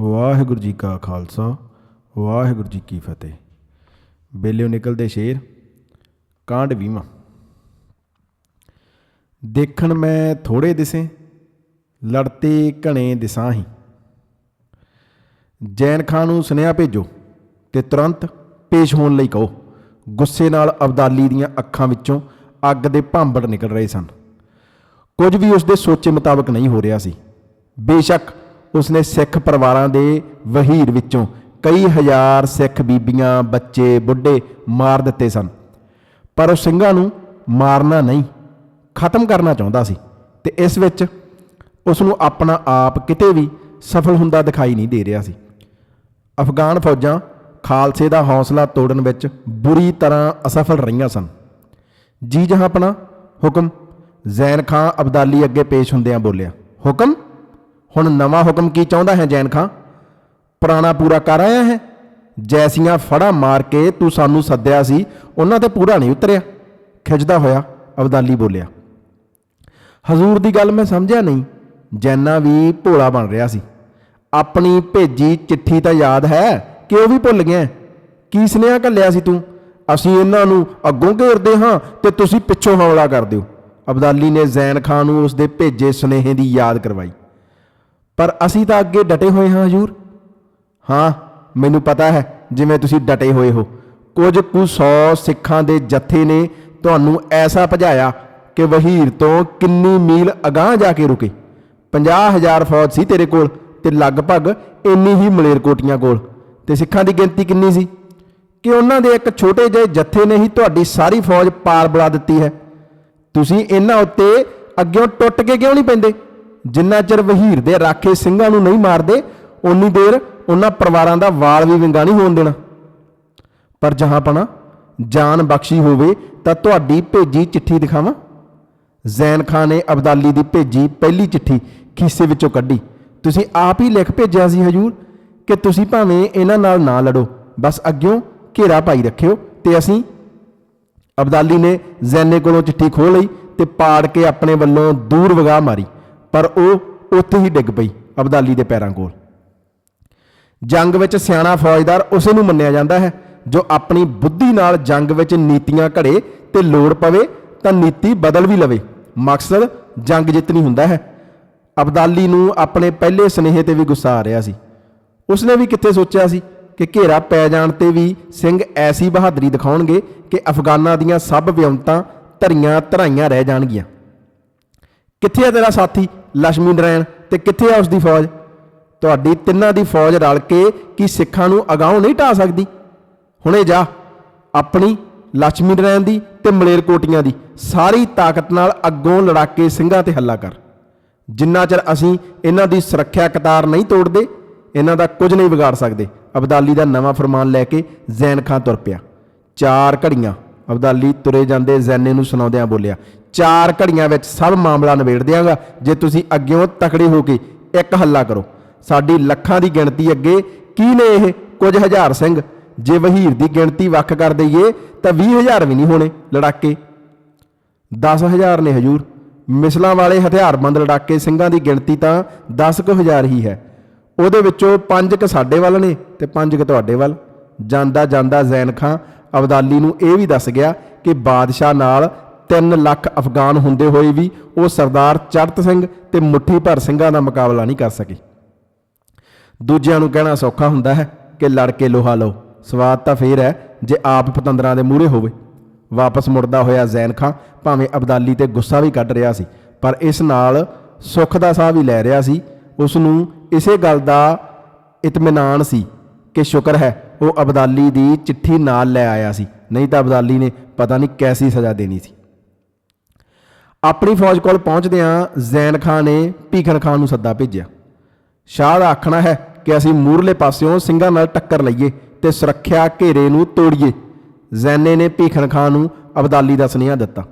ਵਾਹਿਗੁਰੂ ਜੀ ਕਾ ਖਾਲਸਾ, ਵਾਹਿਗੁਰੂ ਜੀ ਕੀ ਫਤਿਹ। ਬੇਲਿਓ ਨਿਕਲਦੇ ਸ਼ੇਰ, ਕਾਂਡ ਵੀਵਾਂ। ਦੇਖਣ ਮੈਂ ਥੋੜੇ ਦਿਸੇ, ਲੜਤੇ ਘਣੇ ਦਿਸਾਹੀ। ਜੈਨ ਖਾਨ ਨੂੰ ਸੁਨੇਹਾ ਭੇਜੋ ਤੇ ਤੁਰੰਤ ਪੇਸ਼ ਹੋਣ ਲਈ ਕਹੋ, ਗੁੱਸੇ ਨਾਲ ਅਬਦਾਲੀ ਦੀਆਂ ਅੱਖਾਂ ਵਿੱਚੋਂ ਅੱਗ ਦੇ ਭਾਂਬੜ ਨਿਕਲ ਰਹੇ ਸਨ। ਕੁਝ ਵੀ ਉਸ ਦੇ ਸੋਚੇ ਮੁਤਾਬਕ ਨਹੀਂ ਹੋ ਰਿਹਾ ਸੀ। ਬੇਸ਼ੱਕ ਉਸਨੇ ਸਿੱਖ ਪਰਿਵਾਰਾਂ ਦੇ ਵਹੀਰ ਵਿੱਚੋਂ ਕਈ ਹਜ਼ਾਰ ਸਿੱਖ ਬੀਬੀਆਂ, ਬੱਚੇ, ਬੁੱਢੇ ਮਾਰ ਦਿੱਤੇ ਸਨ। ਪਰ ਉਹ ਸਿੰਘਾਂ ਨੂੰ ਮਾਰਨਾ ਨਹੀਂ, ਖਤਮ ਕਰਨਾ ਚਾਹੁੰਦਾ ਸੀ ਤੇ ਇਸ ਵਿੱਚ ਉਸ ਨੂੰ ਆਪਣਾ ਆਪ ਕਿਤੇ ਵੀ ਸਫਲ ਹੁੰਦਾ ਦਿਖਾਈ ਨਹੀਂ ਦੇ ਰਿਹਾ ਸੀ। ਅਫਗਾਨ ਫੌਜਾਂ ਖਾਲਸੇ ਦਾ ਹੌਸਲਾ ਤੋੜਨ ਵਿੱਚ ਬੁਰੀ ਤਰ੍ਹਾਂ ਅਸਫਲ ਰਹੀਆਂ ਸਨ। ਜੀ ਜਹਾਂ ਆਪਣਾ ਹੁਕਮ ਜ਼ੈਨ ਖਾਂ ਅਬਦਾਲੀ ਅੱਗੇ ਪੇਸ਼ ਹੁੰਦਿਆਂ ਬੋਲਿਆ, ਹੁਕਮ ਹੁਣ ਨਵਾਂ ਹੁਕਮ ਕੀ ਚਾਹੁੰਦਾ ਹੈ ਜ਼ੈਨ ਖਾਂ? ਪੁਰਾਣਾ ਪੂਰਾ ਕਰ ਆਇਆ ਹੈ? ਜੈਸੀਆਂ ਫੜਾ ਮਾਰ ਕੇ ਤੂੰ ਸਾਨੂੰ ਸੱਦਿਆ ਸੀ, ਉਹਨਾਂ ਤੇ ਪੂਰਾ ਨਹੀਂ ਉਤਰਿਆ। ਖਿੱਚਦਾ ਹੋਇਆ, ਅਬਦਾਲੀ ਬੋਲਿਆ, ਹਜ਼ੂਰ ਦੀ ਗੱਲ ਮੈਂ ਸਮਝਿਆ ਨਹੀਂ। ਜੈਨਾ ਵੀ ਭੋਲਾ ਬਣ ਰਿਹਾ ਸੀ। ਆਪਣੀ ਭੇਜੀ ਚਿੱਠੀ ਤਾਂ ਯਾਦ ਹੈ, ਕਿ ਉਹ ਵੀ ਭੁੱਲ ਗਿਆ ਕੀ ਸੁਨੇਹਾ ਘੱਲਿਆ ਸੀ ਤੂੰ? ਅਸੀਂ ਇਹਨਾਂ ਨੂੰ ਅੱਗੋਂ ਘੇਰਦੇ ਹਾਂ ਤੇ ਤੁਸੀਂ ਪਿੱਛੋਂ ਹਮਲਾ ਕਰ ਦਿਓ। ਅਬਦਾਲੀ ਨੇ ਜ਼ੈਨ ਖਾਨ ਨੂੰ ਉਸ ਦੇ ਭੇਜੇ ਸੁਨੇਹੇ ਦੀ ਯਾਦ ਕਰਵਾਈ। ਪਰ ਅਸੀਂ ਤਾਂ ਅੱਗੇ ਡਟੇ ਹੋਏ ਹਾਂ ਹਜੂਰ। ਹਾਂ, ਮੈਨੂੰ ਪਤਾ ਹੈ ਜਿਵੇਂ ਤੁਸੀਂ ਡਟੇ ਹੋਏ ਹੋ। ਕੁਝ ਕੁ ਸੌ ਸਿੱਖਾਂ ਦੇ ਜੱਥੇ ਨੇ ਤੁਹਾਨੂੰ ਐਸਾ ਭਜਾਇਆ ਕਿ ਵਹੀਰ ਤੋਂ ਕਿੰਨੀ ਮੀਲ ਅਗਾਹ ਜਾ ਕੇ ਰੁਕੇ। 50000 ਫੌਜ ਸੀ ਤੇਰੇ ਕੋਲ ਤੇ ਲਗਭਗ ਇੰਨੀ ਹੀ ਮਲੇਰਕੋਟੀਆਂ ਕੋਲ। ਤੇ ਸਿੱਖਾਂ ਦੀ ਗਿਣਤੀ ਕਿੰਨੀ ਸੀ? ਕਿ ਉਹਨਾਂ ਦੇ ਇੱਕ ਛੋਟੇ ਜਿਹੇ ਜੱਥੇ ਨੇ ਹੀ ਤੁਹਾਡੀ ਸਾਰੀ ਫੌਜ ਪਾਰ ਬੁਲਾ ਦਿੱਤੀ ਹੈ। ਤੁਸੀਂ ਇਹਨਾਂ ਉੱਤੇ ਅੱਗਿਓਂ ਟੁੱਟ ਕੇ ਕਿਉਂ ਨਹੀਂ ਪੈਂਦੇ? ਜਿੰਨਾ ਚਿਰ ਵਹੀਰ ਦੇ ਰਾਖੇ ਸਿੰਘਾਂ ਨੂੰ ਨਹੀਂ ਮਾਰਦੇ ਉਨੀ ਦੇਰ ਉਹਨਾਂ ਪਰਿਵਾਰਾਂ ਦਾ ਵਾਲ ਵੀ ਵਿੰਗਾ ਨਹੀਂ ਹੋਣ ਦੇਣਾ। ਪਰ ਜਹਾਂਪਣਾ ਜਾਨ ਬਖਸ਼ੀ ਹੋਵੇ ਤਾਂ ਤੁਹਾਡੀ ਭੇਜੀ ਚਿੱਠੀ ਦਿਖਾਵਾਂ। ਜ਼ੈਨ ਖਾਨ ਨੇ ਅਬਦਾਲੀ ਦੀ ਭੇਜੀ ਪਹਿਲੀ ਚਿੱਠੀ ਖੀਸੇ ਵਿੱਚੋਂ ਕੱਢੀ। ਤੁਸੀਂ ਆਪ ਹੀ ਲਿਖ ਭੇਜਿਆ ਸੀ ਹਜੂਰ ਕਿ ਤੁਸੀਂ ਭਾਵੇਂ ਇਹਨਾਂ ਨਾਲ ਨਾ ਲੜੋ, ਬਸ ਅੱਗਿਓਂ ਘੇਰਾ ਪਾਈ ਰੱਖਿਓ ਤੇ ਅਸੀਂ ਅਬਦਾਲੀ ਨੇ ਜ਼ੈਨੇ ਕੋਲੋਂ ਚਿੱਠੀ ਖੋਹ ਲਈ ਤੇ ਪਾੜ ਕੇ ਆਪਣੇ ਵੱਲੋਂ ਦੂਰ ਵਗਾ ਮਾਰੀ। ਪਰ ਉਹ ਉੱਥੇ ਹੀ ਡਿੱਗ ਪਈ, ਅਬਦਾਲੀ ਦੇ ਪੈਰਾਂ ਕੋਲ। ਜੰਗ ਵਿੱਚ ਸਿਆਣਾ ਫੌਜਦਾਰ ਉਸੇ ਨੂੰ ਮੰਨਿਆ ਜਾਂਦਾ ਹੈ, ਜੋ ਆਪਣੀ ਬੁੱਧੀ ਨਾਲ ਜੰਗ ਵਿੱਚ ਨੀਤੀਆਂ ਘੜੇ ਤੇ ਲੋੜ ਪਵੇ ਤਾਂ ਨੀਤੀ ਬਦਲ ਵੀ ਲਵੇ। ਮਕਸਦ ਜੰਗ ਜਿੱਤਣੀ ਹੁੰਦਾ ਹੈ। ਅਬਦਾਲੀ ਨੂੰ ਆਪਣੇ ਪਹਿਲੇ ਸਨੇਹੇ ਤੇ ਵੀ ਗੁੱਸਾ ਆ ਰਿਹਾ ਸੀ। ਉਸਨੇ ਵੀ ਕਿੱਥੇ ਸੋਚਿਆ ਸੀ ਕਿ ਘੇਰਾ ਪੈ ਜਾਣ ਤੇ ਵੀ ਸਿੰਘ ਐਸੀ ਬਹਾਦਰੀ ਦਿਖਾਉਣਗੇ ਕਿ ਅਫਗਾਨਾਂ ਦੀਆਂ ਸਭ ਵਿਉਂਤਾਂ ਧਰੀਆਂ ਧਰਾਈਆਂ ਰਹਿ ਜਾਣਗੀਆਂ। ਕਿੱਥੇ ਹੈ ਤੇਰਾ ਸਾਥੀ? ਲక్ష్ਮੀ ਨਰਾਇਣ ਤੇ ਕਿੱਥੇ ਆ ਉਸ ਦੀ ਫੌਜ? ਤੁਹਾਡੀ ਤਿੰਨਾਂ ਦੀ ਫੌਜ ਰਲ ਕੇ ਕੀ ਸਿੱਖਾਂ ਨੂੰ ਅਗਾਉਂ ਨਹੀਂ ਢਾ ਸਕਦੀ? ਹੁਣੇ ਜਾ, ਆਪਣੀ ਲక్ష్ਮੀ ਨਰਾਇਣ ਦੀ ਤੇ ਮਲੇਰ ਕੋਟੀਆਂ ਦੀ ਸਾਰੀ ਤਾਕਤ ਨਾਲ ਅੱਗੋਂ ਲੜਾਕੇ ਸਿੰਘਾਂ ਤੇ ਹੱਲਾ ਕਰ। ਜਿੰਨਾ ਚਿਰ ਅਸੀਂ ਇਹਨਾਂ ਦੀ ਸੁਰੱਖਿਆ ਕਤਾਰ ਨਹੀਂ ਤੋੜਦੇ, ਇਹਨਾਂ ਦਾ ਕੁਝ ਨਹੀਂ ਵਿਗਾੜ ਸਕਦੇ। ਅਬਦਾਲੀ ਦਾ ਨਵਾਂ ਫਰਮਾਨ ਲੈ ਕੇ ਜ਼ੈਨ ਖਾਂ ਤੁਰ ਪਿਆ। ਚਾਰ ਘੜੀਆਂ। ਅਬਦਾਲੀ ਤੁਰੇ ਜਾਂਦੇ ਜ਼ੈਨੇ ਨੂੰ ਸੁਣਾਉਂਦਿਆਂ ਬੋਲਿਆ, ਚਾਰ ਘੜੀਆਂ ਵਿੱਚ ਸਭ ਮਾਮਲਾ ਨਿਬੇੜ ਦਿਆਂਗਾ, ਜੇ ਤੁਸੀਂ ਅੱਗਿਓਂ ਤਕੜੇ ਹੋ ਕੇ ਇੱਕ ਹੱਲਾ ਕਰੋ। ਸਾਡੀ ਲੱਖਾਂ ਦੀ ਗਿਣਤੀ ਅੱਗੇ, ਕੀ ਨੇ ਇਹ? ਕੁਝ ਹਜ਼ਾਰ ਸਿੰਘ। ਜੇ ਵਹੀਰ ਦੀ ਗਿਣਤੀ ਵੱਖ ਕਰ ਦਈਏ, ਤਾਂ 20000 ਵੀ ਨਹੀਂ ਹੋਣੇ ਲੜਾਕੇ। 10000 ਨੇ ਹਜੂਰ। ਮਿਸਲਾਂ ਵਾਲੇ ਹਥਿਆਰਬੰਦ ਲੜਾਕੇ ਸਿੰਘਾਂ ਦੀ ਗਿਣਤੀ ਤਾਂ ਦਸ ਕੁ ਹਜ਼ਾਰ ਹੀ ਹੈ। ਉਹਦੇ ਵਿੱਚੋਂ 5 ਕ ਸਾਡੇ ਵੱਲ ਨੇ ਤੇ 5 ਕ ਤੁਹਾਡੇ ਵੱਲ। ਜਾਂਦਾ ਜਾਂਦਾ ਜ਼ੈਨ ਖਾਂ ਅਬਦਾਲੀ ਨੂੰ ਇਹ ਵੀ ਦੱਸ ਗਿਆ ਕਿ ਬਾਦਸ਼ਾਹ ਨਾਲ 3 ਲੱਖ ਅਫਗਾਨ ਹੁੰਦੇ ਹੋਏ ਵੀ ਉਹ ਸਰਦਾਰ ਚੜਤ ਸਿੰਘ ਤੇ ਮੁੱਠੀ ਭਰ ਸਿੰਘਾਂ ਦਾ ਮੁਕਾਬਲਾ ਨਹੀਂ ਕਰ ਸਕੇ। ਦੂਜਿਆਂ ਨੂੰ ਕਹਿਣਾ ਸੌਖਾ ਹੁੰਦਾ ਹੈ ਕਿ ਲੜ ਕੇ ਲੋਹਾ ਲਓ। ਸਵਾਦ ਤਾਂ ਫੇਰ ਹੈ ਜੇ ਆਪ ਪਤੰਦਰਾਂ ਦੇ ਮੂਹਰੇ ਹੋਵੇ। ਵਾਪਸ ਮੁੜਦਾ ਹੋਇਆ ਜ਼ੈਨ ਖਾਂ ਭਾਵੇਂ ਅਬਦਾਲੀ ਤੇ ਗੁੱਸਾ ਵੀ ਕੱਢ ਰਿਹਾ ਸੀ, ਪਰ ਇਸ ਨਾਲ ਸੁੱਖ ਦਾ ਸਾਹ ਵੀ ਲੈ ਰਿਹਾ ਸੀ। ਉਸ ਨੂੰ ਇਸੇ ਗੱਲ ਦਾ ਇਤਮਿਨਾਨ ਸੀ ਕਿ ਸ਼ੁਕਰ ਹੈ, ਉਹ ਅਬਦਾਲੀ ਦੀ ਚਿੱਠੀ ਨਾਲ ਲੈ ਆਇਆ ਸੀ। ਨਹੀਂ ਤਾਂ ਅਬਦਾਲੀ ਨੇ ਪਤਾ ਨਹੀਂ ਕੈਸੀ ਸਜ਼ਾ ਦੇਣੀ ਸੀ। ਆਪਣੀ ਫੌਜ ਕੋਲ ਪਹੁੰਚਦਿਆਂ ਜ਼ੈਨ ਖਾਨ ਨੇ ਭੀਖਨ ਖਾਨ ਨੂੰ ਸੱਦਾ ਭੇਜਿਆ। ਸ਼ਾਹ ਦਾ ਆਖਣਾ ਹੈ ਕਿ ਅਸੀਂ ਮੂਰਲੇ ਪਾਸਿਓਂ ਸਿੰਘਾਂ ਨਾਲ ਟੱਕਰ ਲਈਏ ਤੇ ਸੁਰੱਖਿਆ ਘੇਰੇ ਨੂੰ ਤੋੜੀਏ। ਜ਼ੈਨੇ ਨੇ ਭੀਖਨ ਖਾਨ ਨੂੰ ਅਬਦਾਲੀ ਦਾ ਸੁਨੇਹਾ ਦਿੱਤਾ।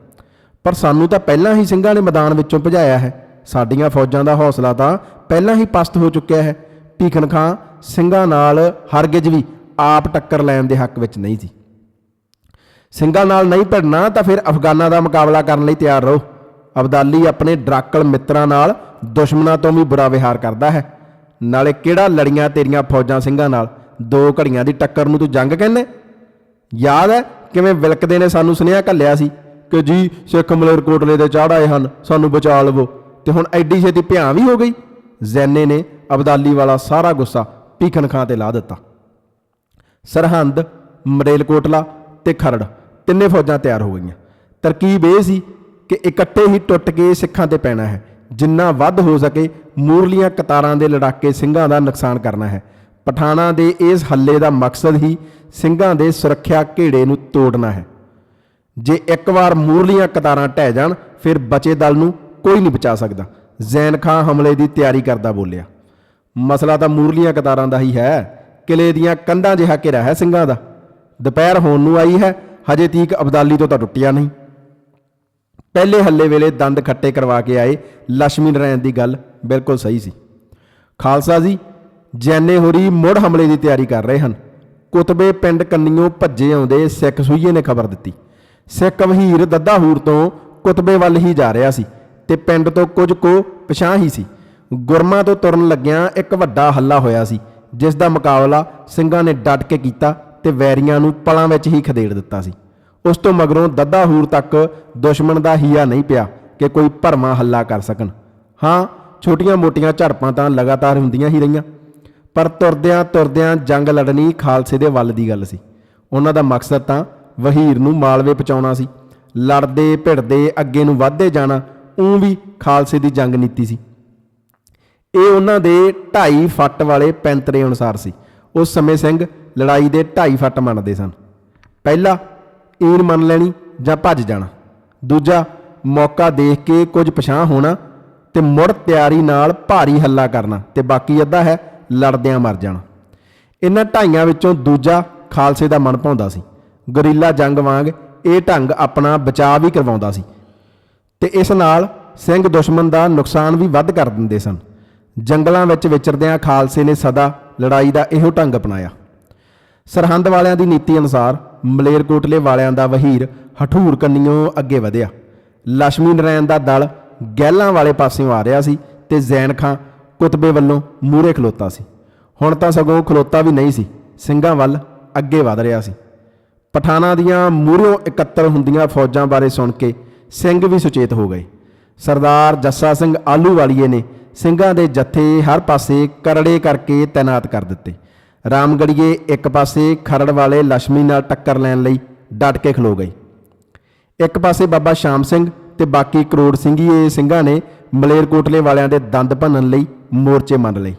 ਪਰ ਸਾਨੂੰ ਤਾਂ ਪਹਿਲਾਂ ਹੀ ਸਿੰਘਾਂ ਨੇ ਮੈਦਾਨ ਵਿੱਚੋਂ ਭਜਾਇਆ ਹੈ। ਸਾਡੀਆਂ ਫੌਜਾਂ ਦਾ ਹੌਸਲਾ ਤਾਂ ਪਹਿਲਾਂ ਹੀ ਪਸਤ ਹੋ ਚੁੱਕਿਆ ਹੈ। ਭੀਖਨ ਖਾਨ ਸਿੰਘਾਂ ਨਾਲ ਹਰਗਿਜ਼ ਵੀ ਆਪ ਟੱਕਰ ਲੈਣ ਦੇ ਹੱਕ ਵਿੱਚ ਨਹੀਂ ਸੀ। ਸਿੰਘਾਂ ਨਾਲ ਨਹੀਂ ਭਿੜਨਾ ਤਾਂ ਫਿਰ ਅਫਗਾਨਾਂ ਦਾ ਮੁਕਾਬਲਾ ਕਰਨ ਲਈ ਤਿਆਰ ਰਹੋ। ਅਬਦਾਲੀ ਆਪਣੇ ਡਰਾਕਲ ਮਿੱਤਰਾਂ ਨਾਲ ਦੁਸ਼ਮਣਾਂ ਤੋਂ ਵੀ ਬੁਰਾ ਵਿਹਾਰ ਕਰਦਾ ਹੈ। ਨਾਲੇ ਕਿਹੜਾ ਲੜੀਆਂ ਤੇਰੀਆਂ ਫੌਜਾਂ ਸਿੰਘਾਂ ਨਾਲ? ਦੋ ਘੜੀਆਂ ਦੀ ਟੱਕਰ ਨੂੰ ਤੂੰ ਜੰਗ ਕਹਿੰਦੇ ਯਾਦ ਹੈ ਕਿਵੇਂ ਵਿਲਕਦੇ ਨੇ ਸਾਨੂੰ ਸੁਨੇਹਾ ਘੱਲਿਆ ਸੀ ਕਿ ਜੀ, ਸਿੱਖ ਮਲੇਰਕੋਟਲੇ ਦੇ ਚੜ੍ਹ ਆਏ ਹਨ, ਸਾਨੂੰ ਬਚਾ ਲਵੋ। ਤੇ ਹੁਣ ਐਡੀ ਛੇਤੀ ਭਿਆਂ ਵੀ ਹੋ ਗਈ। ਜ਼ੈਨੇ ਨੇ ਅਬਦਾਲੀ ਵਾਲਾ ਸਾਰਾ ਗੁੱਸਾ ਭੀਖਣ ਖਾਂ ਤੇ ਲਾ ਦਿੱਤਾ। ਸਰਹੰਦ, ਮਰੇਲਕੋਟਲਾ ਤੇ ਖਰੜ ਤਿੰਨੇ ਫੌਜਾਂ ਤਿਆਰ ਹੋ ਗਈਆਂ। ਤਰਕੀਬ ਇਹ ਸੀ ਕਿ ਇਕੱਠੇ ਹੀ ਟੁੱਟ ਕੇ ਸਿੱਖਾਂ ਤੇ ਪੈਣਾ ਹੈ। ਜਿੰਨਾ ਵੱਧ ਹੋ ਸਕੇ ਮੂਰਲੀਆਂ ਕਤਾਰਾਂ ਦੇ ਲੜਾਕੇ ਸਿੰਘਾਂ ਦਾ ਨੁਕਸਾਨ ਕਰਨਾ ਹੈ। ਪਠਾਣਾ ਦੇ ਇਸ ਹੱਲੇ ਦਾ ਮਕਸਦ ਹੀ ਸਿੰਘਾਂ ਦੇ ਸੁਰੱਖਿਆ ਘੇੜੇ ਨੂੰ ਤੋੜਨਾ ਹੈ। ਜੇ ਇੱਕ ਵਾਰ ਮੂਰਲੀਆਂ ਕਤਾਰਾਂ ਢਹਿ ਜਾਣ, ਫਿਰ ਬਚੇ ਦਲ ਨੂੰ ਕੋਈ ਨਹੀਂ ਬਚਾ ਸਕਦਾ। ਜ਼ੈਨ ਖਾਂ ਹਮਲੇ ਦੀ ਤਿਆਰੀ ਕਰਦਾ ਬੋਲਿਆ। ਮਸਲਾ ਤਾਂ ਮੂਰਲੀਆਂ ਕਤਾਰਾਂ ਦਾ ਹੀ ਹੈ। ਕਿਲੇ ਦੀਆਂ ਕੰਧਾਂ ਜਿਹਾ ਘਿਰਾ ਹੈ ਸਿੰਘਾਂ ਦਾ। ਦੁਪਹਿਰ ਹੋਣ ਨੂੰ ਆਈ ਹੈ, ਹਜੇ ਤੀਕ ਅਬਦਾਲੀ ਤੋਂ ਤਾਂ ਟੁੱਟਿਆ ਨਹੀਂ। ਪਹਿਲੇ ਹੱਲੇ ਵੇਲੇ ਦੰਦ ਖੱਟੇ ਕਰਵਾ ਕੇ ਆਏ ਲక్ష్ਮੀ ਨਾਰਾਇਣ ਦੀ ਗੱਲ ਬਿਲਕੁਲ ਸਹੀ ਸੀ। ਖਾਲਸਾ ਜੀ, ਜੈਨੇ ਹੋਰੀ ਮੁੜ ਹਮਲੇ ਦੀ ਤਿਆਰੀ ਕਰ ਰਹੇ ਹਨ। ਕੁਤਬੇ ਪਿੰਡ ਕੰਨੀਓ ਭੱਜੇ ਆਉਂਦੇ ਸਿੱਖ ਸੂਈਏ ਨੇ ਖਬਰ ਦਿੱਤੀ। ਸਿੱਖ ਵਹੀਰ ਦੱਦਾਹੂਰ ਤੋਂ ਕੁਤਬੇ ਵੱਲ ਹੀ ਜਾ ਰਿਹਾ ਸੀ ਤੇ ਪਿੰਡ ਤੋਂ ਕੁਝ ਕੋ ਪਛਾਂ ਹੀ ਸੀ। ਗੁਰਮਾ ਤੋਂ ਤੁਰਨ ਲੱਗਿਆਂ ਇੱਕ ਵੱਡਾ ਹੱਲਾ ਹੋਇਆ ਸੀ, ਜਿਸ ਦਾ ਮੁਕਾਬਲਾ ਸਿੰਘਾਂ ਨੇ ਡਟ ਕੇ ਕੀਤਾ ਤੇ ਵੈਰੀਆਂ ਨੂੰ ਪਲਾਂ ਵਿੱਚ ਹੀ ਖਦੇੜ ਦਿੱਤਾ ਸੀ। ਉਸ ਤੋਂ ਮਗਰੋਂ ਦੱਦਾਹੂਰ ਤੱਕ ਦੁਸ਼ਮਣ ਦਾ ਹੀਆ ਨਹੀਂ ਪਿਆ ਕਿ ਕੋਈ ਭਰਮਾ ਹੱਲਾ ਕਰ ਸਕਣ। ਹਾਂ ਛੋਟੀਆਂ-ਮੋਟੀਆਂ ਝੜਪਾਂ ਤਾਂ ਲਗਾਤਾਰ ਹੁੰਦੀਆਂ ਹੀ ਰਹੀਆਂ, ਪਰ ਤੁਰਦਿਆਂ ਤੁਰਦਿਆਂ ਜੰਗ ਲੜਨੀ ਖਾਲਸੇ ਦੇ ਵੱਲ ਦੀ ਗੱਲ ਸੀ। ਉਹਨਾਂ ਦਾ ਮਕਸਦ ਤਾਂ ਵਹੀਰ ਨੂੰ ਮਾਲਵੇ ਪਹੁੰਚਾਉਣਾ ਸੀ। ਲੜਦੇ, ਭਿੜਦੇ, ਅੱਗੇ ਨੂੰ ਵਧਦੇ ਜਾਣਾ ਉਹ ਵੀ ਖਾਲਸੇ ਦੀ ਜੰਗ ਨੀਤੀ ਸੀ। ਇਹ ਉਹਨਾਂ ਦੇ 2.5 ਫੱਟ ਵਾਲੇ ਪੈਂਤਰੇ ਅਨੁਸਾਰ ਸੀ। ਉਸ ਸਮੇਂ ਸਿੰਘ ਲੜਾਈ ਦੇ 2.5 ਫੱਟ ਮੰਨਦੇ ਸਨ। ਪਹਿਲਾ ਈਰ ਮੰਨ ਲੈਣੀ ਜਾਂ ਭੱਜ ਜਾਣਾ। ਦੂਜਾ, ਮੌਕਾ ਦੇਖ ਕੇ ਕੁਝ ਪਛਾਣ ਹੋਣਾ ਤੇ ਮੁੜ ਤਿਆਰੀ ਨਾਲ ਭਾਰੀ ਹੱਲਾ ਕਰਨਾ ਤੇ ਬਾਕੀ ਅੱਧਾ ਹੈ ਲੜਦਿਆਂ ਮਰ ਜਾਣਾ। ਇਹਨਾਂ ਢਾਈਆਂ ਵਿੱਚੋਂ ਦੂਜਾ ਖਾਲਸੇ ਦਾ ਮਨ ਭਾਉਂਦਾ ਸੀ। ਗਰੀਲਾ ਜੰਗ ਵਾਂਗ ਇਹ ਢੰਗ ਆਪਣਾ ਬਚਾਅ ਵੀ ਕਰਵਾਉਂਦਾ ਸੀ। ਤੇ ਇਸ ਨਾਲ ਸਿੰਘ ਦੁਸ਼ਮਣ ਦਾ ਨੁਕਸਾਨ ਵੀ ਵੱਧ ਕਰ ਦਿੰਦੇ ਸਨ। ਜੰਗਲਾਂ ਵਿੱਚ ਵਿਚਰਦਿਆਂ ਖਾਲਸੇ ਨੇ ਸਦਾ ਲੜਾਈ ਦਾ ਇਹੋ ਢੰਗ ਅਪਣਾਇਆ। ਸਰਹੰਦ ਵਾਲਿਆਂ ਦੀ ਨੀਤੀ ਅਨੁਸਾਰ ਮਲੇਰਕੋਟਲੇ ਵਾਲਿਆਂ ਦਾ ਵਹੀਰ ਹਠੂਰ ਕੰਨਿਓ ਅੱਗੇ ਵਧਿਆ। ਲక్ష్ਮੀ ਨਾਰਾਇਣ ਦਾ ਦਲ ਗਹਿਲਾਂ ਵਾਲੇ ਪਾਸਿਓਂ ਆ ਰਿਹਾ ਸੀ ਤੇ ਜ਼ੈਨ ਖਾਂ ਕੁਤਬੇ ਵੱਲੋਂ ਮੂਰੇ ਖਲੋਤਾ ਸੀ। ਹੁਣ ਤਾਂ ਸਗੋਂ ਖਲੋਤਾ ਵੀ ਨਹੀਂ ਸੀ, ਸਿੰਘਾਂ ਵੱਲ ਅੱਗੇ ਵਧ ਰਿਹਾ ਸੀ। ਪਠਾਨਾਂ ਦੀਆਂ ਮੂਹਰੋਂ ਇਕੱਤਰ ਹੁੰਦੀਆਂ ਫੌਜਾਂ ਬਾਰੇ ਸੁਣ ਕੇ ਸਿੰਘ ਵੀ ਸੁਚੇਤ ਹੋ ਗਏ। ਸਰਦਾਰ ਜੱਸਾ ਸਿੰਘ ਆਲੂ ਵਾਲੀਏ ਨੇ ਸਿੰਘਾਂ ਦੇ ਜੱਥੇ ਹਰ ਪਾਸੇ ਕਰੜੇ ਕਰਕੇ ਤਾਇਨਾਤ ਕਰ ਦਿੱਤੇ। ਰਾਮਗੜੀਏ ਇੱਕ ਪਾਸੇ ਖਰੜ ਵਾਲੇ ਲక్ష్ਮੀ ਨਾਲ ਟੱਕਰ ਲੈਣ ਲਈ ਡਟ ਕੇ ਖਲੋ ਗਏ। ਇੱਕ ਪਾਸੇ ਬਾਬਾ ਸ਼ਾਮ ਸਿੰਘ ਤੇ ਬਾਕੀ ਕਰੋੜ ਸਿੰਘੀਏ ਸਿੰਘਾਂ ਨੇ ਮਲੇਰਕੋਟਲੇ ਵਾਲਿਆਂ ਦੇ ਦੰਦ ਭੰਨਣ ਲਈ ਮੋਰਚੇ ਮੰਨ ਲਏ।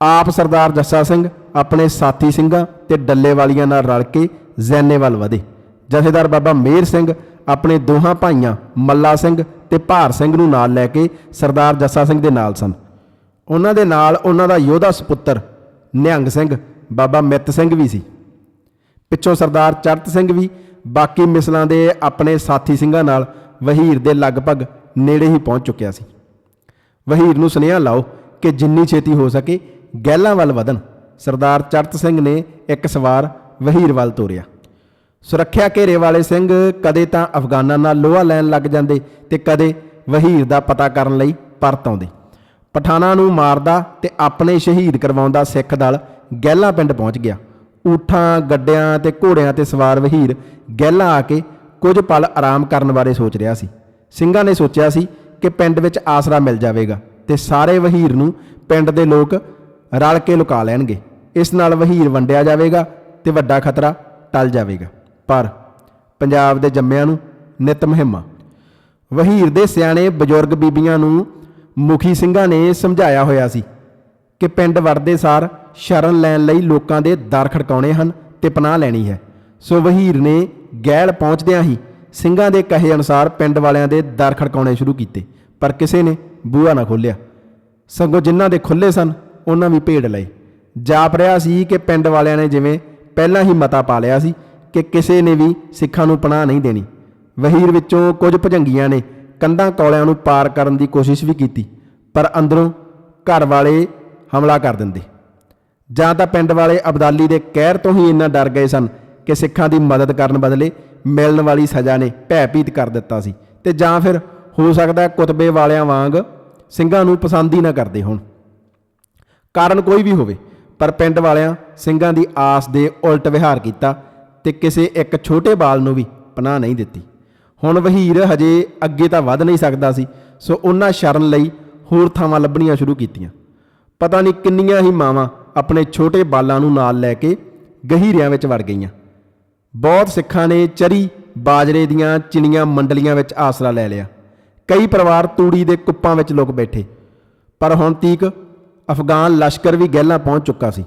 ਆਪ ਸਰਦਾਰ ਜੱਸਾ ਸਿੰਘ, ਆਪਣੇ ਸਾਥੀ ਸਿੰਘਾਂ ਤੇ ਡੱਲੇ ਵਾਲੀਆਂ ਨਾਲ ਰਲ ਕੇ ਜ਼ੈਨੇ ਵੱਲ ਵਧੇ। ਜਥੇਦਾਰ ਬਾਬਾ ਮੇਰ ਸਿੰਘ ਆਪਣੇ ਦੋਹਾਂ ਭਾਈਆਂ ਮੱਲਾ ਸਿੰਘ ਤੇ ਭਾਰ ਸਿੰਘ ਨੂੰ ਨਾਲ ਲੈ ਕੇ ਸਰਦਾਰ ਜੱਸਾ ਸਿੰਘ ਦੇ ਨਾਲ ਸਨ। ਉਹਨਾਂ ਦੇ ਨਾਲ ਉਹਨਾਂ ਦਾ ਯੋਧਾ ਸੁਪੁੱਤਰ ਨਿਹੰਗ ਸਿੰਘ, ਬਾਬਾ ਮਿੱਤ ਸਿੰਘ ਵੀ ਸੀ। ਪਿੱਛੋਂ ਸਰਦਾਰ ਚੜਤ ਸਿੰਘ ਵੀ ਬਾਕੀ ਮਿਸਲਾਂ ਦੇ ਆਪਣੇ ਸਾਥੀ ਸਿੰਘਾਂ ਨਾਲ ਵਹੀਰ ਦੇ ਲਗਭਗ ਨੇੜੇ ਹੀ ਪਹੁੰਚ ਚੁੱਕਿਆ ਸੀ। ਵਹੀਰ ਨੂੰ ਸੁਨੇਹਾ ਲਾਓ ਕਿ ਜਿੰਨੀ ਛੇਤੀ ਹੋ ਸਕੇ ਗਹਿਲਾਂ ਵੱਲ ਵਧਣ। ਸਰਦਾਰ ਚੜਤ ਸਿੰਘ ਨੇ ਇੱਕ ਸਵਾਰ ਵਹੀਰ ਵੱਲ ਤੋਰਿਆ। ਸੁਰੱਖਿਆ ਘੇਰੇ ਵਾਲੇ ਸਿੰਘ ਕਦੇ ਤਾਂ ਅਫਗਾਨਾਂ ਨਾਲ ਲੋਹਾ ਲੈਣ ਲੱਗ ਜਾਂਦੇ ਤੇ ਕਦੇ ਵਹੀਰ ਦਾ ਪਤਾ ਕਰਨ ਲਈ ਪਰਤ ਆਉਂਦੇ। ਪਠਾਨਾਂ ਨੂੰ ਮਾਰਦਾ ਤੇ ਆਪਣੇ ਸ਼ਹੀਦ ਕਰਵਾਉਂਦਾ ਸਿੱਖ ਦਲ ਗਹਿਲਾ ਪਿੰਡ ਪਹੁੰਚ ਗਿਆ। ਊਠਾਂ, ਗੱਡਿਆਂ ਤੇ ਘੋੜਿਆਂ ਤੇ ਸਵਾਰ ਵਹੀਰ ਗਹਿਲਾ ਆ ਕੇ ਕੁਝ ਪਲ ਆਰਾਮ ਕਰਨ ਬਾਰੇ ਸੋਚ ਰਿਹਾ ਸੀ। ਸਿੰਘਾਂ ਨੇ ਸੋਚਿਆ ਸੀ ਕਿ ਪਿੰਡ ਵਿੱਚ ਆਸਰਾ ਮਿਲ ਜਾਵੇਗਾ ਤੇ ਸਾਰੇ ਵਹੀਰ ਨੂੰ ਪਿੰਡ ਦੇ ਲੋਕ ਰਲ ਕੇ ਲੁਕਾ ਲੈਣਗੇ। ਇਸ ਨਾਲ ਵਹੀਰ ਵੰਡਿਆ ਜਾਵੇਗਾ ਤੇ ਵੱਡਾ ਖਤਰਾ ਟਲ ਜਾਵੇਗਾ। ਪਰ ਪੰਜਾਬ ਦੇ ਜੰਮਿਆਂ ਨੂੰ ਨਿਤ ਮਹਿਮਾ। ਵਹੀਰ ਦੇ ਸਿਆਣੇ ਬਜ਼ੁਰਗ ਬੀਬੀਆਂ ਨੂੰ ਮੁਖੀ ਸਿੰਘਾਂ ਨੇ ਸਮਝਾਇਆ ਹੋਇਆ ਸੀ ਕਿ ਪਿੰਡ ਵੜਦੇ ਸਾਰ ਸ਼ਰਨ ਲੈਣ ਲਈ ਲੋਕਾਂ ਦੇ ਦਰ ਖੜਕਾਉਣੇ ਹਨ ਤੇ ਪਨਾਹ ਲੈਣੀ ਹੈ। ਸੋ ਵਹੀਰ ਨੇ ਗੈਲ ਪਹੁੰਚਦਿਆਂ ਹੀ ਸਿੰਘਾਂ ਦੇ ਕਹੇ ਅਨੁਸਾਰ ਪਿੰਡ ਵਾਲਿਆਂ ਦੇ ਦਰ ਖੜਕਾਉਣੇ ਸ਼ੁਰੂ ਕੀਤੇ, ਪਰ ਕਿਸੇ ਨੇ ਬੂਹਾ ਨਾ ਖੋਲ੍ਹਿਆ। ਸਗੋਂ ਜਿਨ੍ਹਾਂ ਦੇ ਖੁੱਲੇ ਸਨ, ਉਹਨਾਂ ਵੀ ਭੇੜ ਲਏ। ਜਾਪ ਰਿਹਾ ਸੀ ਕਿ ਪਿੰਡ ਵਾਲਿਆਂ ਨੇ ਜਿਵੇਂ ਪਹਿਲਾਂ ਹੀ ਮਤਾ ਪਾ ਲਿਆ ਸੀ ਕਿ ਕਿਸੇ ਨੇ ਵੀ ਸਿੱਖਾਂ ਨੂੰ ਪਨਾਹ ਨਹੀਂ ਦੇਣੀ। ਵਹੀਰ ਵਿੱਚੋਂ ਕੁਝ ਭਜੰਗੀਆਂ ਨੇ ਕੰਧਾਂ ਕੌਲਿਆਂ ਨੂੰ ਪਾਰ ਕਰਨ ਦੀ ਕੋਸ਼ਿਸ਼ ਵੀ ਕੀਤੀ, ਪਰ ਅੰਦਰੋਂ ਘਰ ਵਾਲੇ ਹਮਲਾ ਕਰ ਦਿੰਦੇ। ਜਾਂ ਤਾਂ ਪਿੰਡ ਵਾਲੇ ਅਬਦਾਲੀ ਦੇ ਕਹਿਰ ਤੋਂ ਹੀ ਇੰਨਾ ਡਰ ਗਏ ਸਨ ਕਿ ਸਿੱਖਾਂ ਦੀ ਮਦਦ ਕਰਨ ਬਦਲੇ ਮਿਲਣ ਵਾਲੀ ਸਜ਼ਾ ਨੇ ਭੈਭੀਤ ਕਰ ਦਿੱਤਾ ਸੀ ਤੇ ਜਾਂ ਫਿਰ ਹੋ ਸਕਦਾ ਕੁਤਬੇ ਵਾਲਿਆਂ ਵਾਂਗ ਸਿੰਘਾਂ ਨੂੰ ਪਸੰਦ ਹੀ ਨਾ ਕਰਦੇ ਹੋਣ। ਕਾਰਨ ਕੋਈ ਵੀ ਹੋਵੇ, ਪਰ ਪਿੰਡ ਵਾਲਿਆਂ ਸਿੰਘਾਂ ਦੀ ਆਸ ਦੇ ਉਲਟ ਵਿਹਾਰ ਕੀਤਾ ਤੇ ਕਿਸੇ ਇੱਕ ਛੋਟੇ ਬਾਲ ਨੂੰ ਵੀ ਪਨਾਹ ਨਹੀਂ ਦਿੱਤੀ। ਹੁਣ ਵਹੀਰ ਹਜੇ ਅੱਗੇ ਤਾਂ ਵੱਧ ਨਹੀਂ ਸਕਦਾ ਸੀ, ਸੋ ਉਹਨਾਂ ਸ਼ਰਨ ਲਈ ਹੋਰ ਥਾਵਾਂ ਲੱਭਣੀਆਂ ਸ਼ੁਰੂ ਕੀਤੀਆਂ। ਪਤਾ ਨਹੀਂ ਕਿੰਨੀਆਂ ਹੀ ਮਾਵਾਂ ਆਪਣੇ ਛੋਟੇ ਬਾਲਾਂ ਨੂੰ ਨਾਲ ਲੈ ਕੇ ਗਹੀਰਿਆਂ ਵਿੱਚ ਵੜ ਗਈਆਂ। ਬਹੁਤ ਸਿੱਖਾਂ ਨੇ ਚਰੀ ਬਾਜਰੇ ਦੀਆਂ ਚਿਣੀਆਂ ਮੰਡਲੀਆਂ ਵਿੱਚ ਆਸਰਾ ਲੈ ਲਿਆ। ਕਈ ਪਰਿਵਾਰ ਤੂੜੀ ਦੇ ਕੁੱਪਾਂ ਵਿੱਚ ਲੁਕ ਬੈਠੇ। ਪਰ ਹੁਣ ਤੀਕ ਅਫਗਾਨ ਲਸ਼ਕਰ ਵੀ ਗਹਿਲਾਂ ਪਹੁੰਚ ਚੁੱਕਾ ਸੀ।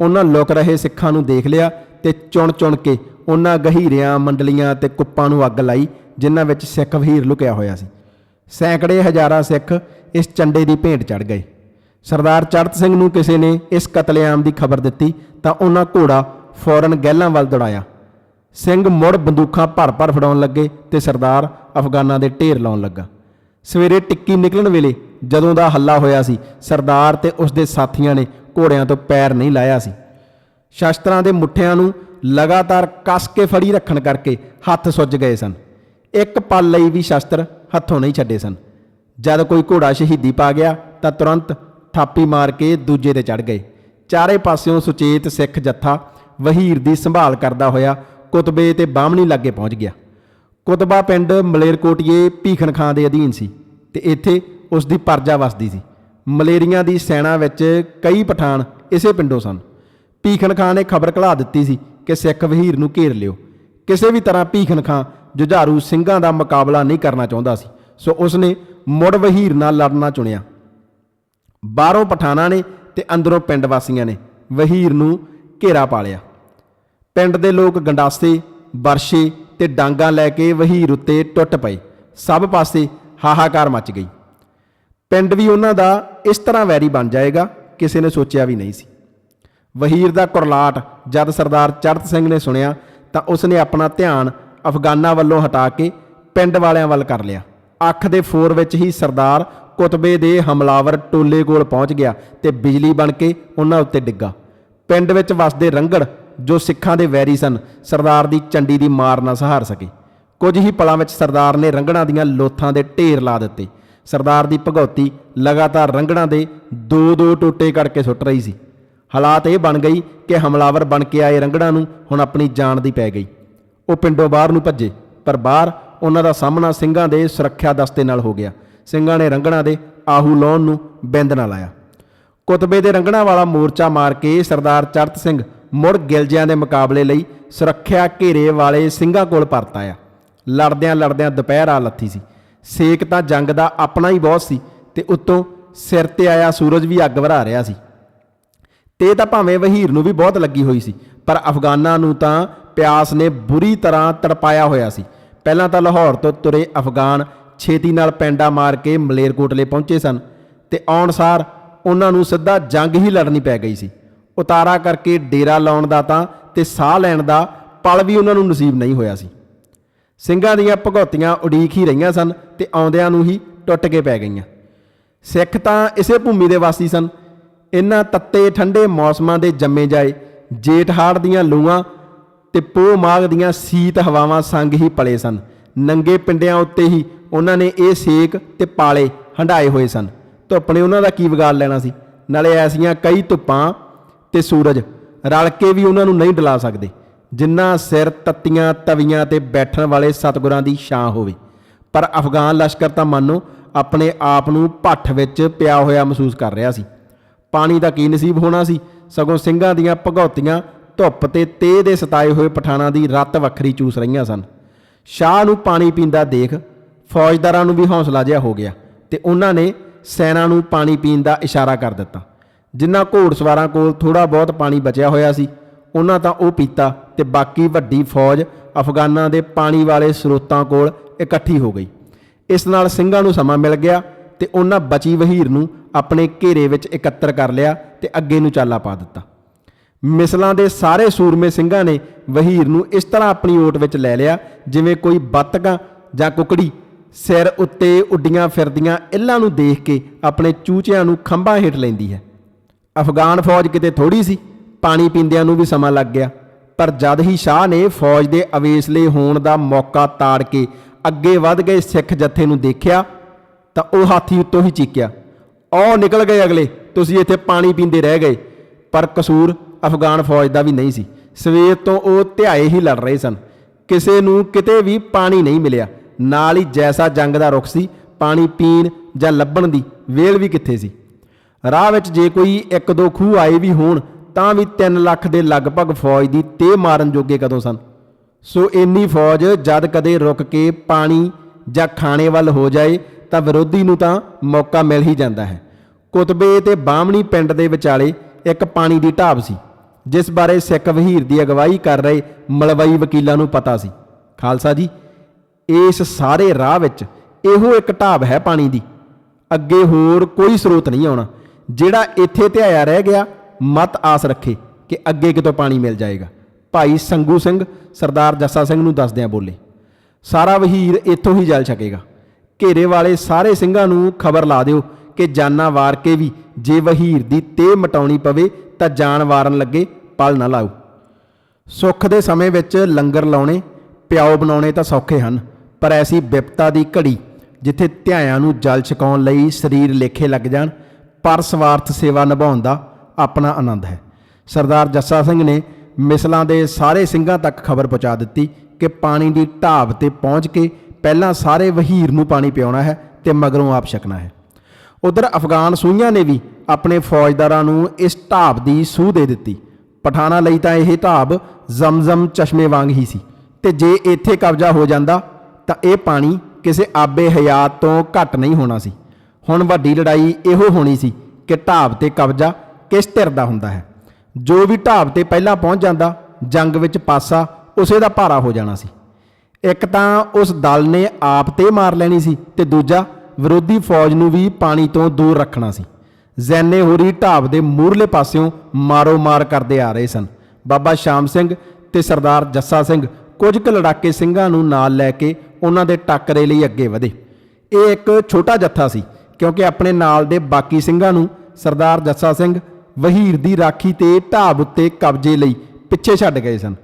ਉਹਨਾਂ ਲੁਕ ਰਹੇ ਸਿੱਖਾਂ ਨੂੰ ਦੇਖ ਲਿਆ ਤੇ ਚੁਣ-ਚੁਣ ਕੇ ਉਹਨਾਂ ਗਹੀਰਿਆਂ, ਮੰਡਲੀਆਂ ਤੇ ਕੁੱਪਾਂ ਨੂੰ ਅੱਗ ਲਾਈ, ਜਿਨ੍ਹਾਂ ਵਿੱਚ ਸਿੱਖ ਵਹੀਰ ਲੁਕਿਆ ਹੋਇਆ ਸੀ। ਸੈਂਕੜੇ ਹਜ਼ਾਰਾਂ ਸਿੱਖ ਇਸ ਚੰਡੇ ਦੀ ਭੇਂਟ ਚੜ ਗਏ। ਸਰਦਾਰ ਚੜਤ ਸਿੰਘ ਨੂੰ ਕਿਸੇ ਨੇ ਇਸ ਕਤਲੇਆਮ ਦੀ ਖਬਰ ਦਿੱਤੀ ਤਾਂ ਉਹਨਾਂ ਘੋੜਾ ਫੌਰਨ ਗਹਿਲਾਂ ਵੱਲ ਦੌੜਾਇਆ। ਸਿੰਘ ਮੁੜ ਬੰਦੂਕਾਂ ਭਰ-ਭਰ ਫੜਾਉਣ ਲੱਗੇ ਤੇ ਸਰਦਾਰ ਅਫਗਾਨਾਂ ਦੇ ਢੇਰ ਲਾਉਣ ਲੱਗਾ। ਸਵੇਰੇ ਟਿੱਕੀ ਨਿਕਲਣ ਵੇਲੇ ਜਦੋਂ ਦਾ ਹੱਲਾ ਹੋਇਆ ਸੀ, ਸਰਦਾਰ ਤੇ ਉਸ ਦੇ ਸਾਥੀਆਂ ਨੇ ਘੋੜਿਆਂ ਤੋਂ ਪੈਰ ਨਹੀਂ ਲਾਇਆ ਸੀ। ਸ਼ਸਤਰਾਂ ਦੇ ਮੁੱਠਿਆਂ ਨੂੰ ਲਗਾਤਾਰ ਕੱਸ ਕੇ ਫੜੀ ਰੱਖਣ ਕਰਕੇ ਹੱਥ ਸੁੱਜ ਗਏ ਸਨ। ਇੱਕ ਪਲ ਲਈ ਵੀ ਸ਼ਸਤਰ ਹੱਥੋਂ ਨਹੀਂ ਛੱਡੇ ਸਨ। ਜਦ ਕੋਈ ਘੋੜਾ ਸ਼ਹੀਦੀ ਪਾ ਗਿਆ ਤਾਂ ਤੁਰੰਤ ਥਾਪੀ ਮਾਰ ਕੇ ਦੂਜੇ ਤੇ ਚੜ ਗਏ। ਚਾਰੇ ਪਾਸਿਓਂ ਸੁਚੇਤ ਸਿੱਖ ਜੱਥਾ ਵਹੀਰ ਦੀ ਸੰਭਾਲ ਕਰਦਾ ਹੋਇਆ ਕੁਤਬੇ ਤੇ ਬਾਹਮਣੀ ਲਾਗੇ ਪਹੁੰਚ ਗਿਆ। ਕੁਤਬਾ ਪਿੰਡ ਮਲੇਰਕੋਟੀਏ ਭੀਖਣ ਖਾਂ ਦੇ ਅਧੀਨ ਸੀ ਤੇ ਇੱਥੇ ਉਸ ਦੀ ਪਰਜਾ ਵਸਦੀ ਸੀ। ਮਲੇਰੀਆਂ ਦੀ ਸੈਨਾ ਵਿੱਚ ਕਈ ਪਠਾਨ ਇਸੇ ਪਿੰਡੋਂ ਸਨ। ਭੀਖਨ ਖਾਂ ਨੇ ਖਬਰ ਘਲਾ ਦਿੱਤੀ ਸੀ ਕਿ ਸਿੱਖ ਵਹੀਰ ਨੂੰ ਘੇਰ ਲਿਓ। ਕਿਸੇ ਵੀ ਤਰ੍ਹਾਂ ਭੀਖਣ ਖਾਂ ਜੁਝਾਰੂ ਸਿੰਘਾਂ ਦਾ ਮੁਕਾਬਲਾ ਨਹੀਂ ਕਰਨਾ ਚਾਹੁੰਦਾ ਸੀ। ਸੋ ਉਸਨੇ ਮੁੜ ਵਹੀਰ ਨਾਲ ਲੜਨਾ ਚੁਣਿਆ। ਬਾਹਰੋਂ ਪਠਾਨਾਂ ਨੇ ਤੇ ਅੰਦਰੋਂ ਪਿੰਡ ਵਾਸੀਆਂ ਨੇ ਵਹੀਰ ਨੂੰ ਘੇਰਾ ਪਾ ਲਿਆ। ਪਿੰਡ ਦੇ ਲੋਕ ਗੰਡਾਸੇ, ਵਰਸ਼ੇ ਤੇ ਡਾਂਗਾ ਲੈ ਕੇ ਵਹੀਰ ਉੱਤੇ ਟੁੱਟ ਪਏ। ਸਭ ਪਾਸੇ ਹਾਹਾਕਾਰ ਮਚ ਗਈ। ਪਿੰਡ ਵੀ ਉਹਨਾਂ ਦਾ ਇਸ ਤਰ੍ਹਾਂ ਵੈਰੀ ਬਣ ਜਾਏਗਾ, ਕਿਸੇ ਨੇ ਸੋਚਿਆ ਵੀ ਨਹੀਂ ਸੀ। ਵਹੀਰ ਦਾ ਕੁਰਲਾਟ ਜਦ ਸਰਦਾਰ ਚੜਤ ਸਿੰਘ ਨੇ ਸੁਣਿਆ ਤਾਂ ਉਸਨੇ ਆਪਣਾ ਧਿਆਨ ਅਫਗਾਨਾਂ ਵੱਲੋਂ ਹਟਾ ਕੇ ਪਿੰਡ ਵਾਲਿਆਂ ਵੱਲ ਕਰ ਲਿਆ। ਅੱਖ ਦੇ ਫੋਰ ਵਿੱਚ ਹੀ ਸਰਦਾਰ ਕੁਤਬੇ ਦੇ ਹਮਲਾਵਰ ਟੋਲੇ ਕੋਲ ਪਹੁੰਚ ਗਿਆ ਤੇ ਬਿਜਲੀ ਬਣ ਕੇ ਉਹਨਾਂ ਉੱਤੇ ਡਿੱਗਾ। ਪਿੰਡ ਵਿੱਚ ਵਸਦੇ ਰੰਗੜ ਜੋ ਸਿੱਖਾਂ ਦੇ ਵੈਰੀ ਸਨ, ਸਰਦਾਰ ਦੀ ਚੰਡੀ ਦੀ ਮਾਰ ਨਾ ਸਹਾਰ ਸਕੇ। ਕੁਝ ਹੀ ਪਲਾਂ ਵਿੱਚ ਸਰਦਾਰ ਨੇ ਰੰਗੜਾਂ ਦੀਆਂ ਲੋਥਾਂ ਦੇ ਢੇਰ ਲਾ ਦਿੱਤੇ। ਸਰਦਾਰ ਦੀ ਭਗੌਤੀ ਲਗਾਤਾਰ ਰੰਗੜਾਂ ਦੇ ਦੋ ਦੋ ਟੋਟੇ ਕਰਕੇ ਸੁੱਟ ਰਹੀ ਸੀ। ਹਾਲਾਤ ਇਹ ਬਣ ਗਈ ਕਿ ਹਮਲਾਵਰ ਬਣ ਕੇ ਆਏ ਰੰਗੜਾਂ ਨੂੰ ਹੁਣ ਆਪਣੀ ਜਾਨ ਦੀ ਪੈ ਗਈ। ਉਹ ਪਿੰਡੋਂ ਬਾਹਰ ਨੂੰ ਭੱਜੇ, ਪਰ ਬਾਹਰ ਉਹਨਾਂ ਦਾ ਸਾਹਮਣਾ ਸਿੰਘਾਂ ਦੇ ਸੁਰੱਖਿਆ ਦਸਤੇ ਨਾਲ ਹੋ ਗਿਆ। ਸਿੰਘਾਂ ਨੇ ਰੰਗੜਾਂ ਦੇ ਆਹੂ ਲਾਉਣ ਨੂੰ ਬਿੰਦ ਨਾ ਲਾਇਆ। ਕੁਤਬੇ ਦੇ ਰੰਗਣਾ ਵਾਲਾ ਮੋਰਚਾ ਮਾਰ ਕੇ ਸਰਦਾਰ ਚੜਤ ਸਿੰਘ ਮੁੜ ਗਿਲਜਿਆਂ ਦੇ ਮੁਕਾਬਲੇ ਲਈ ਸੁਰੱਖਿਆ ਘੇਰੇ ਵਾਲੇ ਸਿੰਘਾਂ ਕੋਲ ਪਰਤ ਆਇਆ। ਲੜਦਿਆਂ ਲੜਦਿਆਂ ਦੁਪਹਿਰ ਆ ਲੱਥੀ ਸੀ। ਸੇਕ ਤਾਂ ਜੰਗ ਦਾ ਆਪਣਾ ਹੀ ਬਹੁਤ ਸੀ ਤੇ ਉੱਤੋਂ ਸਿਰ ਤੇ ਆਇਆ ਸੂਰਜ ਵੀ ਅੱਗ ਵਰਾ ਰਿਹਾ ਸੀ। ਤੇ ਤਾਂ ਭਾਵੇਂ ਵਹੀਰ ਨੂੰ ਵੀ ਬਹੁਤ ਲੱਗੀ ਹੋਈ ਸੀ, ਪਰ ਅਫਗਾਨਾਂ ਨੂੰ ਤਾਂ ਪਿਆਸ ਨੇ ਬੁਰੀ ਤਰ੍ਹਾਂ ਤੜਪਾਇਆ ਹੋਇਆ ਸੀ। ਪਹਿਲਾਂ ਤਾਂ ਲਾਹੌਰ ਤੋਂ ਤੁਰੇ ਅਫਗਾਨ ਛੇਤੀ ਨਾਲ ਪੈਂਡਾ ਮਾਰ ਕੇ ਮਲੇਰਕੋਟਲੇ ਪਹੁੰਚੇ ਸਨ ਤੇ ਆਉਣ ਸਾਰ ਉਹਨਾਂ ਨੂੰ ਸਿੱਧਾ ਜੰਗ ਹੀ ਲੜਨੀ ਪੈ ਗਈ ਸੀ। ਉਤਾਰਾ ਕਰਕੇ ਡੇਰਾ ਲਾਉਣ ਦਾ ਤਾਂ ਤੇ ਸਾਹ ਲੈਣ ਦਾ ਪਲ ਵੀ ਉਹਨਾਂ ਨੂੰ ਨਸੀਬ ਨਹੀਂ ਹੋਇਆ ਸੀ। ਸਿੰਘਾਂ ਦੀਆਂ ਭਗੌਤੀਆਂ ਉਡੀਕ ਹੀ ਰਹੀਆਂ ਸਨ ਤੇ ਆਉਂਦਿਆਂ ਨੂੰ ਹੀ ਟੁੱਟ ਕੇ ਪੈ ਗਈਆਂ। ਸਿੱਖ ਤਾਂ ਇਸੇ ਭੂਮੀ ਦੇ ਵਾਸੀ ਸਨ ਇਹਨਾਂ ਤੱਤੇ ਠੰਡੇ ਮੌਸਮਾਂ ਦੇ ਜੰਮੇ ਜਾਏ, ਜੇਠ ਹਾੜ ਦੀਆਂ ਲੂਆਂ ਤੇ ਪੋਹ ਮਾਘ ਦੀਆਂ ਸੀਤ ਹਵਾਵਾਂ ਸੰਗ ਹੀ ਪਲੇ ਸਨ। ਨੰਗੇ ਪਿੰਡਿਆਂ ਉੱਤੇ ਹੀ ਉਹਨਾਂ ਨੇ ਇਹ ਸੇਕ ਤੇ ਪਾਲੇ ਹੰਡਾਏ ਹੋਏ ਸਨ। ਧੁੱਪ ਨੇ ਉਹਨਾਂ ਦਾ ਕੀ ਵਿਗਾੜ ਲੈਣਾ ਸੀ? ਨਾਲੇ ਐਸੀਆਂ ਕਈ ਧੁੱਪਾਂ ਤੇ ਸੂਰਜ ਰਲ ਕੇ ਵੀ ਉਹਨਾਂ ਨੂੰ ਨਹੀਂ ਡਲਾ ਸਕਦੇ, ਜਿੰਨਾ ਸਿਰ ਤੱਤੀਆਂ ਤਵੀਆਂ ਤੇ ਬੈਠਣ ਵਾਲੇ ਸਤਗੁਰਾਂ ਦੀ ਛਾਂ ਹੋਵੇ। ਪਰ ਅਫਗਾਨ ਲਸ਼ਕਰ ਤਾਂ ਮੰਨੋ, ਆਪਣੇ ਆਪ ਨੂੰ ਭੱਠ ਵਿੱਚ ਪਿਆ ਹੋਇਆ ਮਹਿਸੂਸ ਕਰ ਰਿਹਾ ਸੀ। ਪਾਣੀ ਦਾ ਕੀ ਨਸੀਬ ਹੋਣਾ ਸੀ? ਸਗੋਂ ਸਿੰਘਾਂ ਦੀਆਂ ਭਗੌਤੀਆਂ ਧੁੱਪ ਤੇ ਤੇਹ ਦੇ ਸਤਾਏ ਹੋਏ ਪਠਾਨਾਂ ਦੀ ਰੱਤ ਵੱਖਰੀ ਚੂਸ ਰਹੀਆਂ ਸਨ। ਸ਼ਾਹ ਨੂੰ ਪਾਣੀ ਪੀਂਦਾ ਦੇਖ ਫੌਜਦਾਰਾਂ ਨੂੰ ਵੀ ਹੌਸਲਾ ਜਿਹਾ ਹੋ ਗਿਆ ਤੇ ਉਹਨਾਂ ਨੇ ਸੈਨਾ ਨੂੰ ਪਾਣੀ ਪੀਣ ਦਾ ਇਸ਼ਾਰਾ ਕਰ ਦਿੱਤਾ। ਜਿਨ੍ਹਾਂ ਘੋੜਸਵਾਰਾਂ ਕੋਲ ਥੋੜਾ ਬਹੁਤ ਪਾਣੀ ਬਚਿਆ ਹੋਇਆ ਸੀ, ਉਹਨਾਂ ਤਾਂ ਉਹ ਪੀਤਾ ਤੇ ਬਾਕੀ ਵੱਡੀ ਫੌਜ ਅਫਗਾਨਾਂ ਦੇ ਪਾਣੀ ਵਾਲੇ ਸਰੋਤਾਂ ਕੋਲ ਇਕੱਠੀ ਹੋ ਗਈ। ਇਸ ਨਾਲ ਸਿੰਘਾਂ ਨੂੰ ਸਮਾਂ ਮਿਲ ਗਿਆ ਤੇ ਉਹਨਾਂ ਬਚੀ ਵਹੀਰ ਨੂੰ ਆਪਣੇ ਘੇਰੇ ਵਿੱਚ ਇਕੱਤਰ ਕਰ ਲਿਆ ਤੇ ਅੱਗੇ ਨੂੰ ਚਾਲਾ ਪਾ ਦਿੱਤਾ। ਮਿਸਲਾਂ ਦੇ ਸਾਰੇ ਸੂਰਮੇ ਸਿੰਘਾਂ ਨੇ ਵਹੀਰ ਨੂੰ ਇਸ ਤਰ੍ਹਾਂ ਆਪਣੀ ਓਟ ਵਿੱਚ ਲੈ ਲਿਆ, ਜਿਵੇਂ ਕੋਈ ਬੱਤਕਾਂ ਜਾਂ ਕੁਕੜੀ ਸਿਰ ਉੱਤੇ ਉੱਡੀਆਂ ਫਿਰਦੀਆਂ ਇੱਲਾਂ ਨੂੰ ਦੇਖ ਕੇ ਆਪਣੇ ਚੂਚਿਆਂ ਨੂੰ ਖੰਭਾਂ ਹੇਠ ਲੈਂਦੀ ਹੈ। ਅਫਗਾਨ ਫੌਜ ਕਿਤੇ ਥੋੜੀ ਸੀ, ਪਾਣੀ ਪੀਂਦਿਆਂ ਨੂੰ ਵੀ ਸਮਾਂ ਲੱਗ ਗਿਆ, ਪਰ ਜਦ ਹੀ ਸ਼ਾਹ ਨੇ ਫੌਜ ਦੇ ਅਵੇਸਲੇ ਹੋਣ ਦਾ ਮੌਕਾ ਤਾੜ ਕੇ ਅੱਗੇ ਵੱਧ ਗਏ ਸਿੱਖ ਜੱਥੇ ਨੂੰ ਦੇਖਿਆ ਤਾਂ ਉਹ ਹਾਥੀ ਉੱਤੋਂ ਹੀ ਚੀਕਿਆ। ਔ ਨਿਕਲ ਗਏ ਅਗਲੇ। ਤੁਸੀਂ ਇੱਥੇ ਪਾਣੀ ਪੀਂਦੇ ਰਹਿ ਗਏ। ਪਰ ਕਸੂਰ ਅਫਗਾਨ ਫੌਜ ਦਾ ਵੀ ਨਹੀਂ ਸੀ। ਸਵੇਰ ਤੋਂ ਉਹ ਧਿਆਏ ਹੀ ਲੜ ਰਹੇ ਸਨ। ਕਿਸੇ ਨੂੰ ਕਿਤੇ ਵੀ ਪਾਣੀ ਨਹੀਂ ਮਿਲਿਆ। ਨਾਲ ਹੀ ਜੈਸਾ ਜੰਗ ਦਾ ਰੁਖ ਸੀ, ਪਾਣੀ ਪੀਣ ਜਾਂ ਲੱਭਣ ਦੀ ਵੇਲ ਵੀ ਕਿੱਥੇ ਸੀ? ਰਾਹ ਵਿੱਚ ਜੇ ਕੋਈ ਇੱਕ ਦੋ ਖੂਹ ਆਏ ਵੀ ਹੋਣ, ਤਾਂ ਵੀ 3 ਲੱਖ ਦੇ ਲਗਭਗ ਫੌਜ ਦੀ ਤੇ ਮਾਰਨ ਜੋਗੇ ਕਦੋਂ ਸਨ? ਸੋ ਇੰਨੀ ਫੌਜ ਜਦ ਕਦੇ ਰੁਕ ਕੇ ਪਾਣੀ ਜਾਂ ਖਾਣੇ ਵੱਲ ਹੋ ਜਾਏ ਤਾਂ ਵਿਰੋਧੀ ਨੂੰ ਤਾਂ ਮੌਕਾ ਮਿਲ ਹੀ ਜਾਂਦਾ ਹੈ। ਕੁਤਬੇ ਤੇ ਬਾਹਮਣੀ ਪਿੰਡ ਦੇ ਵਿਚਾਲੇ ਇੱਕ ਪਾਣੀ ਦੀ ਢਾਬ ਸੀ, ਜਿਸ ਬਾਰੇ ਸਿੱਖ ਵਹੀਰ ਦੀ ਅਗਵਾਈ ਕਰ ਰਹੇ ਮਲਵਈ ਵਕੀਲਾਂ ਨੂੰ ਪਤਾ ਸੀ। ਖਾਲਸਾ ਜੀ, ਇਸ ਸਾਰੇ ਰਾਹ ਵਿੱਚ ਇਹੋ ਇੱਕ ਢਾਬ ਹੈ ਪਾਣੀ ਦੀ। ਅੱਗੇ ਹੋਰ ਕੋਈ ਸਰੋਤ ਨਹੀਂ ਆਉਣਾ, ਜਿਹੜਾ ਇੱਥੇ ਧਿਆਇਆ ਰਹਿ ਗਿਆ, ਮਤ ਆਸ ਰੱਖੇ ਕਿ ਅੱਗੇ ਕਿਤੋਂ ਪਾਣੀ ਮਿਲ ਜਾਏਗਾ। ਭਾਈ ਸੰਗੂ ਸਿੰਘ, ਸਰਦਾਰ ਜੱਸਾ ਸਿੰਘ ਨੂੰ ਦੱਸਦਿਆਂ ਬੋਲੇ, ਸਾਰਾ ਵਹੀਰ ਇੱਥੋਂ ਹੀ ਜਲ ਛਕੇਗਾ। ਘੇਰੇ ਵਾਲੇ ਸਾਰੇ ਸਿੰਘਾਂ ਨੂੰ ਖਬਰ ਲਾ ਦਿਓ ਕਿ ਜਾਨਾਂ ਵਾਰ ਕੇ ਵੀ ਜੇ ਵਹੀਰ ਦੀ ਤੇ ਮਟਾਉਣੀ ਪਵੇ ਤਾਂ ਜਾਨ ਵਾਰਨ ਲੱਗੇ, ਪਲ ਨਾ ਲਾਓ। ਸੁੱਖ ਦੇ ਸਮੇਂ ਵਿੱਚ ਲੰਗਰ ਲਾਉਣੇ ਪਿਆਉ ਬਣਾਉਣੇ ਤਾਂ ਸੌਖੇ ਹਨ, ਪਰ ਐਸੀ ਵਿਪਤਾ ਦੀ ਘੜੀ ਜਿੱਥੇ ਧਿਆਇਆਂ ਨੂੰ ਜਲ ਛਕਾਉਣ ਲਈ ਸਰੀਰ ਲੇਖੇ ਲੱਗ ਜਾਣ, ਪਰ ਸਵਾਰਥ ਸੇਵਾ ਨਿਭਾਉਣ ਦਾ ਆਪਣਾ ਆਨੰਦ ਹੈ। ਸਰਦਾਰ ਜੱਸਾ ਸਿੰਘ ਨੇ ਮਿਸਲਾਂ ਦੇ ਸਾਰੇ ਸਿੰਘਾਂ ਤੱਕ ਖਬਰ ਪਹੁੰਚਾ ਦਿੱਤੀ ਕਿ ਪਾਣੀ ਦੀ ਢਾਬ ਤੇ ਪਹੁੰਚ ਕੇ ਪਹਿਲਾਂ ਸਾਰੇ ਵਹੀਰ ਨੂੰ ਪਾਣੀ ਪਿਆਉਣਾ ਹੈ ਤੇ ਮਗਰੋਂ ਆਪ ਛਕਣਾ ਹੈ। ਉਧਰ ਅਫਗਾਨ ਸੂਈਆਂ ਨੇ ਵੀ ਆਪਣੇ ਫੌਜਦਾਰਾਂ ਨੂੰ ਇਸ ਢਾਬ ਦੀ ਸੂਹ ਦੇ ਦਿੱਤੀ। ਪਠਾਣਾ ਲਈ ਤਾਂ ਇਹ ਢਾਬ ਜ਼ਮਜ਼ਮ ਚਸ਼ਮੇ ਵਾਂਗ ਹੀ ਸੀ ਤੇ ਜੇ ਇੱਥੇ ਕਬਜ਼ਾ ਹੋ ਜਾਂਦਾ ਤਾਂ ਇਹ ਪਾਣੀ ਕਿਸੇ ਆਬੇ ਹਯਾਤ ਤੋਂ ਘੱਟ ਨਹੀਂ ਹੋਣਾ ਸੀ। ਹੁਣ ਵੱਡੀ ਲੜਾਈ ਇਹੋ ਹੋਣੀ ਸੀ ਕਿ ਢਾਬ ਤੇ ਕਬਜ਼ਾ ਕਿਸ ਧਿਰ ਦਾ ਹੁੰਦਾ ਹੈ? ਜੋ ਵੀ ਢਾਬ ਤੇ ਪਹਿਲਾਂ ਪਹੁੰਚ ਜਾਂਦਾ, ਜੰਗ ਵਿੱਚ ਪਾਸਾ ਉਸੇ ਦਾ ਭਾਰਾ ਹੋ ਜਾਣਾ ਸੀ। ਇੱਕ ਤਾਂ ਉਸ ਦਲ ਨੇ ਆਪ ਤੇ ਮਾਰ ਲੈਣੀ ਸੀ ਤੇ ਦੂਜਾ ਵਿਰੋਧੀ ਫੌਜ ਨੂੰ ਵੀ ਪਾਣੀ ਤੋਂ ਦੂਰ ਰੱਖਣਾ ਸੀ। ਜ਼ੈਨੇ ਹੋਰੀ ਢਾਬ ਦੇ ਮੂਰਲੇ ਪਾਸਿਓਂ ਮਾਰੋ ਮਾਰ ਕਰਦੇ ਆ ਰਹੇ ਸਨ। ਬਾਬਾ ਸ਼ਾਮ ਸਿੰਘ ਤੇ ਸਰਦਾਰ ਜੱਸਾ ਸਿੰਘ ਕੁਝ ਕੁ ਲੜਾਕੇ ਸਿੰਘਾਂ ਨੂੰ ਨਾਲ ਲੈ ਕੇ ਉਹਨਾਂ ਦੇ ਟੱਕਰੇ ਲਈ ਅੱਗੇ ਵਧੇ। ਇਹ ਇੱਕ ਛੋਟਾ ਜੱਥਾ ਸੀ, ਕਿਉਂਕਿ ਆਪਣੇ ਨਾਲ ਦੇ ਬਾਕੀ ਸਿੰਘਾਂ ਨੂੰ ਸਰਦਾਰ ਜੱਸਾ ਸਿੰਘ ਵਹੀਰ ਦੀ ਰਾਖੀ ਤੇ ਢਾਬ ਉੱਤੇ ਕਬਜ਼ੇ ਲਈ ਪਿੱਛੇ ਛੱਡ ਗਏ ਸਨ।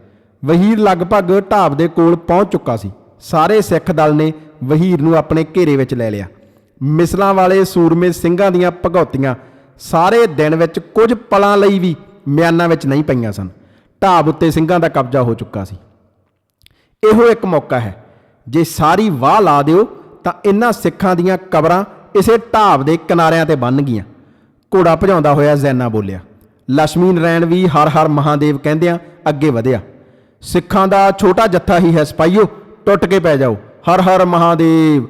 ਵਹੀਰ ਲਗਭਗ ਢਾਬ ਦੇ ਕੋਲ ਪਹੁੰਚ ਚੁੱਕਾ ਸੀ। ਸਾਰੇ ਸਿੱਖ ਦਲ ਨੇ ਵਹੀਰ ਨੂੰ ਆਪਣੇ ਘੇਰੇ ਵਿੱਚ ਲੈ ਲਿਆ। ਮਿਸਲਾਂ ਵਾਲੇ ਸੂਰਮੇ ਸਿੰਘਾਂ ਦੀਆਂ ਭਗੌਤੀਆਂ ਸਾਰੇ ਦਿਨ ਵਿੱਚ ਕੁਝ ਪਲਾਂ ਲਈ ਵੀ ਮਿਆਨਾਂ ਵਿੱਚ ਨਹੀਂ ਪਈਆਂ ਸਨ। ਢਾਬ ਉੱਤੇ ਸਿੰਘਾਂ ਦਾ ਕਬਜ਼ਾ ਹੋ ਚੁੱਕਾ ਸੀ। ਇਹੋ ਇੱਕ ਮੌਕਾ ਹੈ। ਜੇ ਸਾਰੀ ਵਾਹ ਲਾ ਦਿਓ, ਤਾਂ ਇਹਨਾਂ ਸਿੱਖਾਂ ਦੀਆਂ ਕਬਰਾਂ ਇਸੇ ਢਾਬ ਦੇ ਕਿਨਾਰਿਆਂ ਤੇ ਬੰਨ ਗਈਆਂ। ਘੋੜਾ ਭਜਾਉਂਦਾ ਹੋਇਆ ਜ਼ੈਨਾ ਬੋਲਿਆ ਲక్ష్ਮੀ ਨਾਰਾਇਣ ਵੀ ਹਰ ਹਰ ਮਹਾਦੇਵ ਕਹਿੰਦਿਆਂ ਅੱਗੇ ਵਧਿਆ। ਸਿੱਖਾਂ ਦਾ ਛੋਟਾ ਜੱਥਾ ਹੀ ਹੈ ਸਪਾਈਓ ਟੁੱਟ ਕੇ ਪੈ ਜਾਓ। ਹਰ ਹਰ ਮਹਾਦੇਵ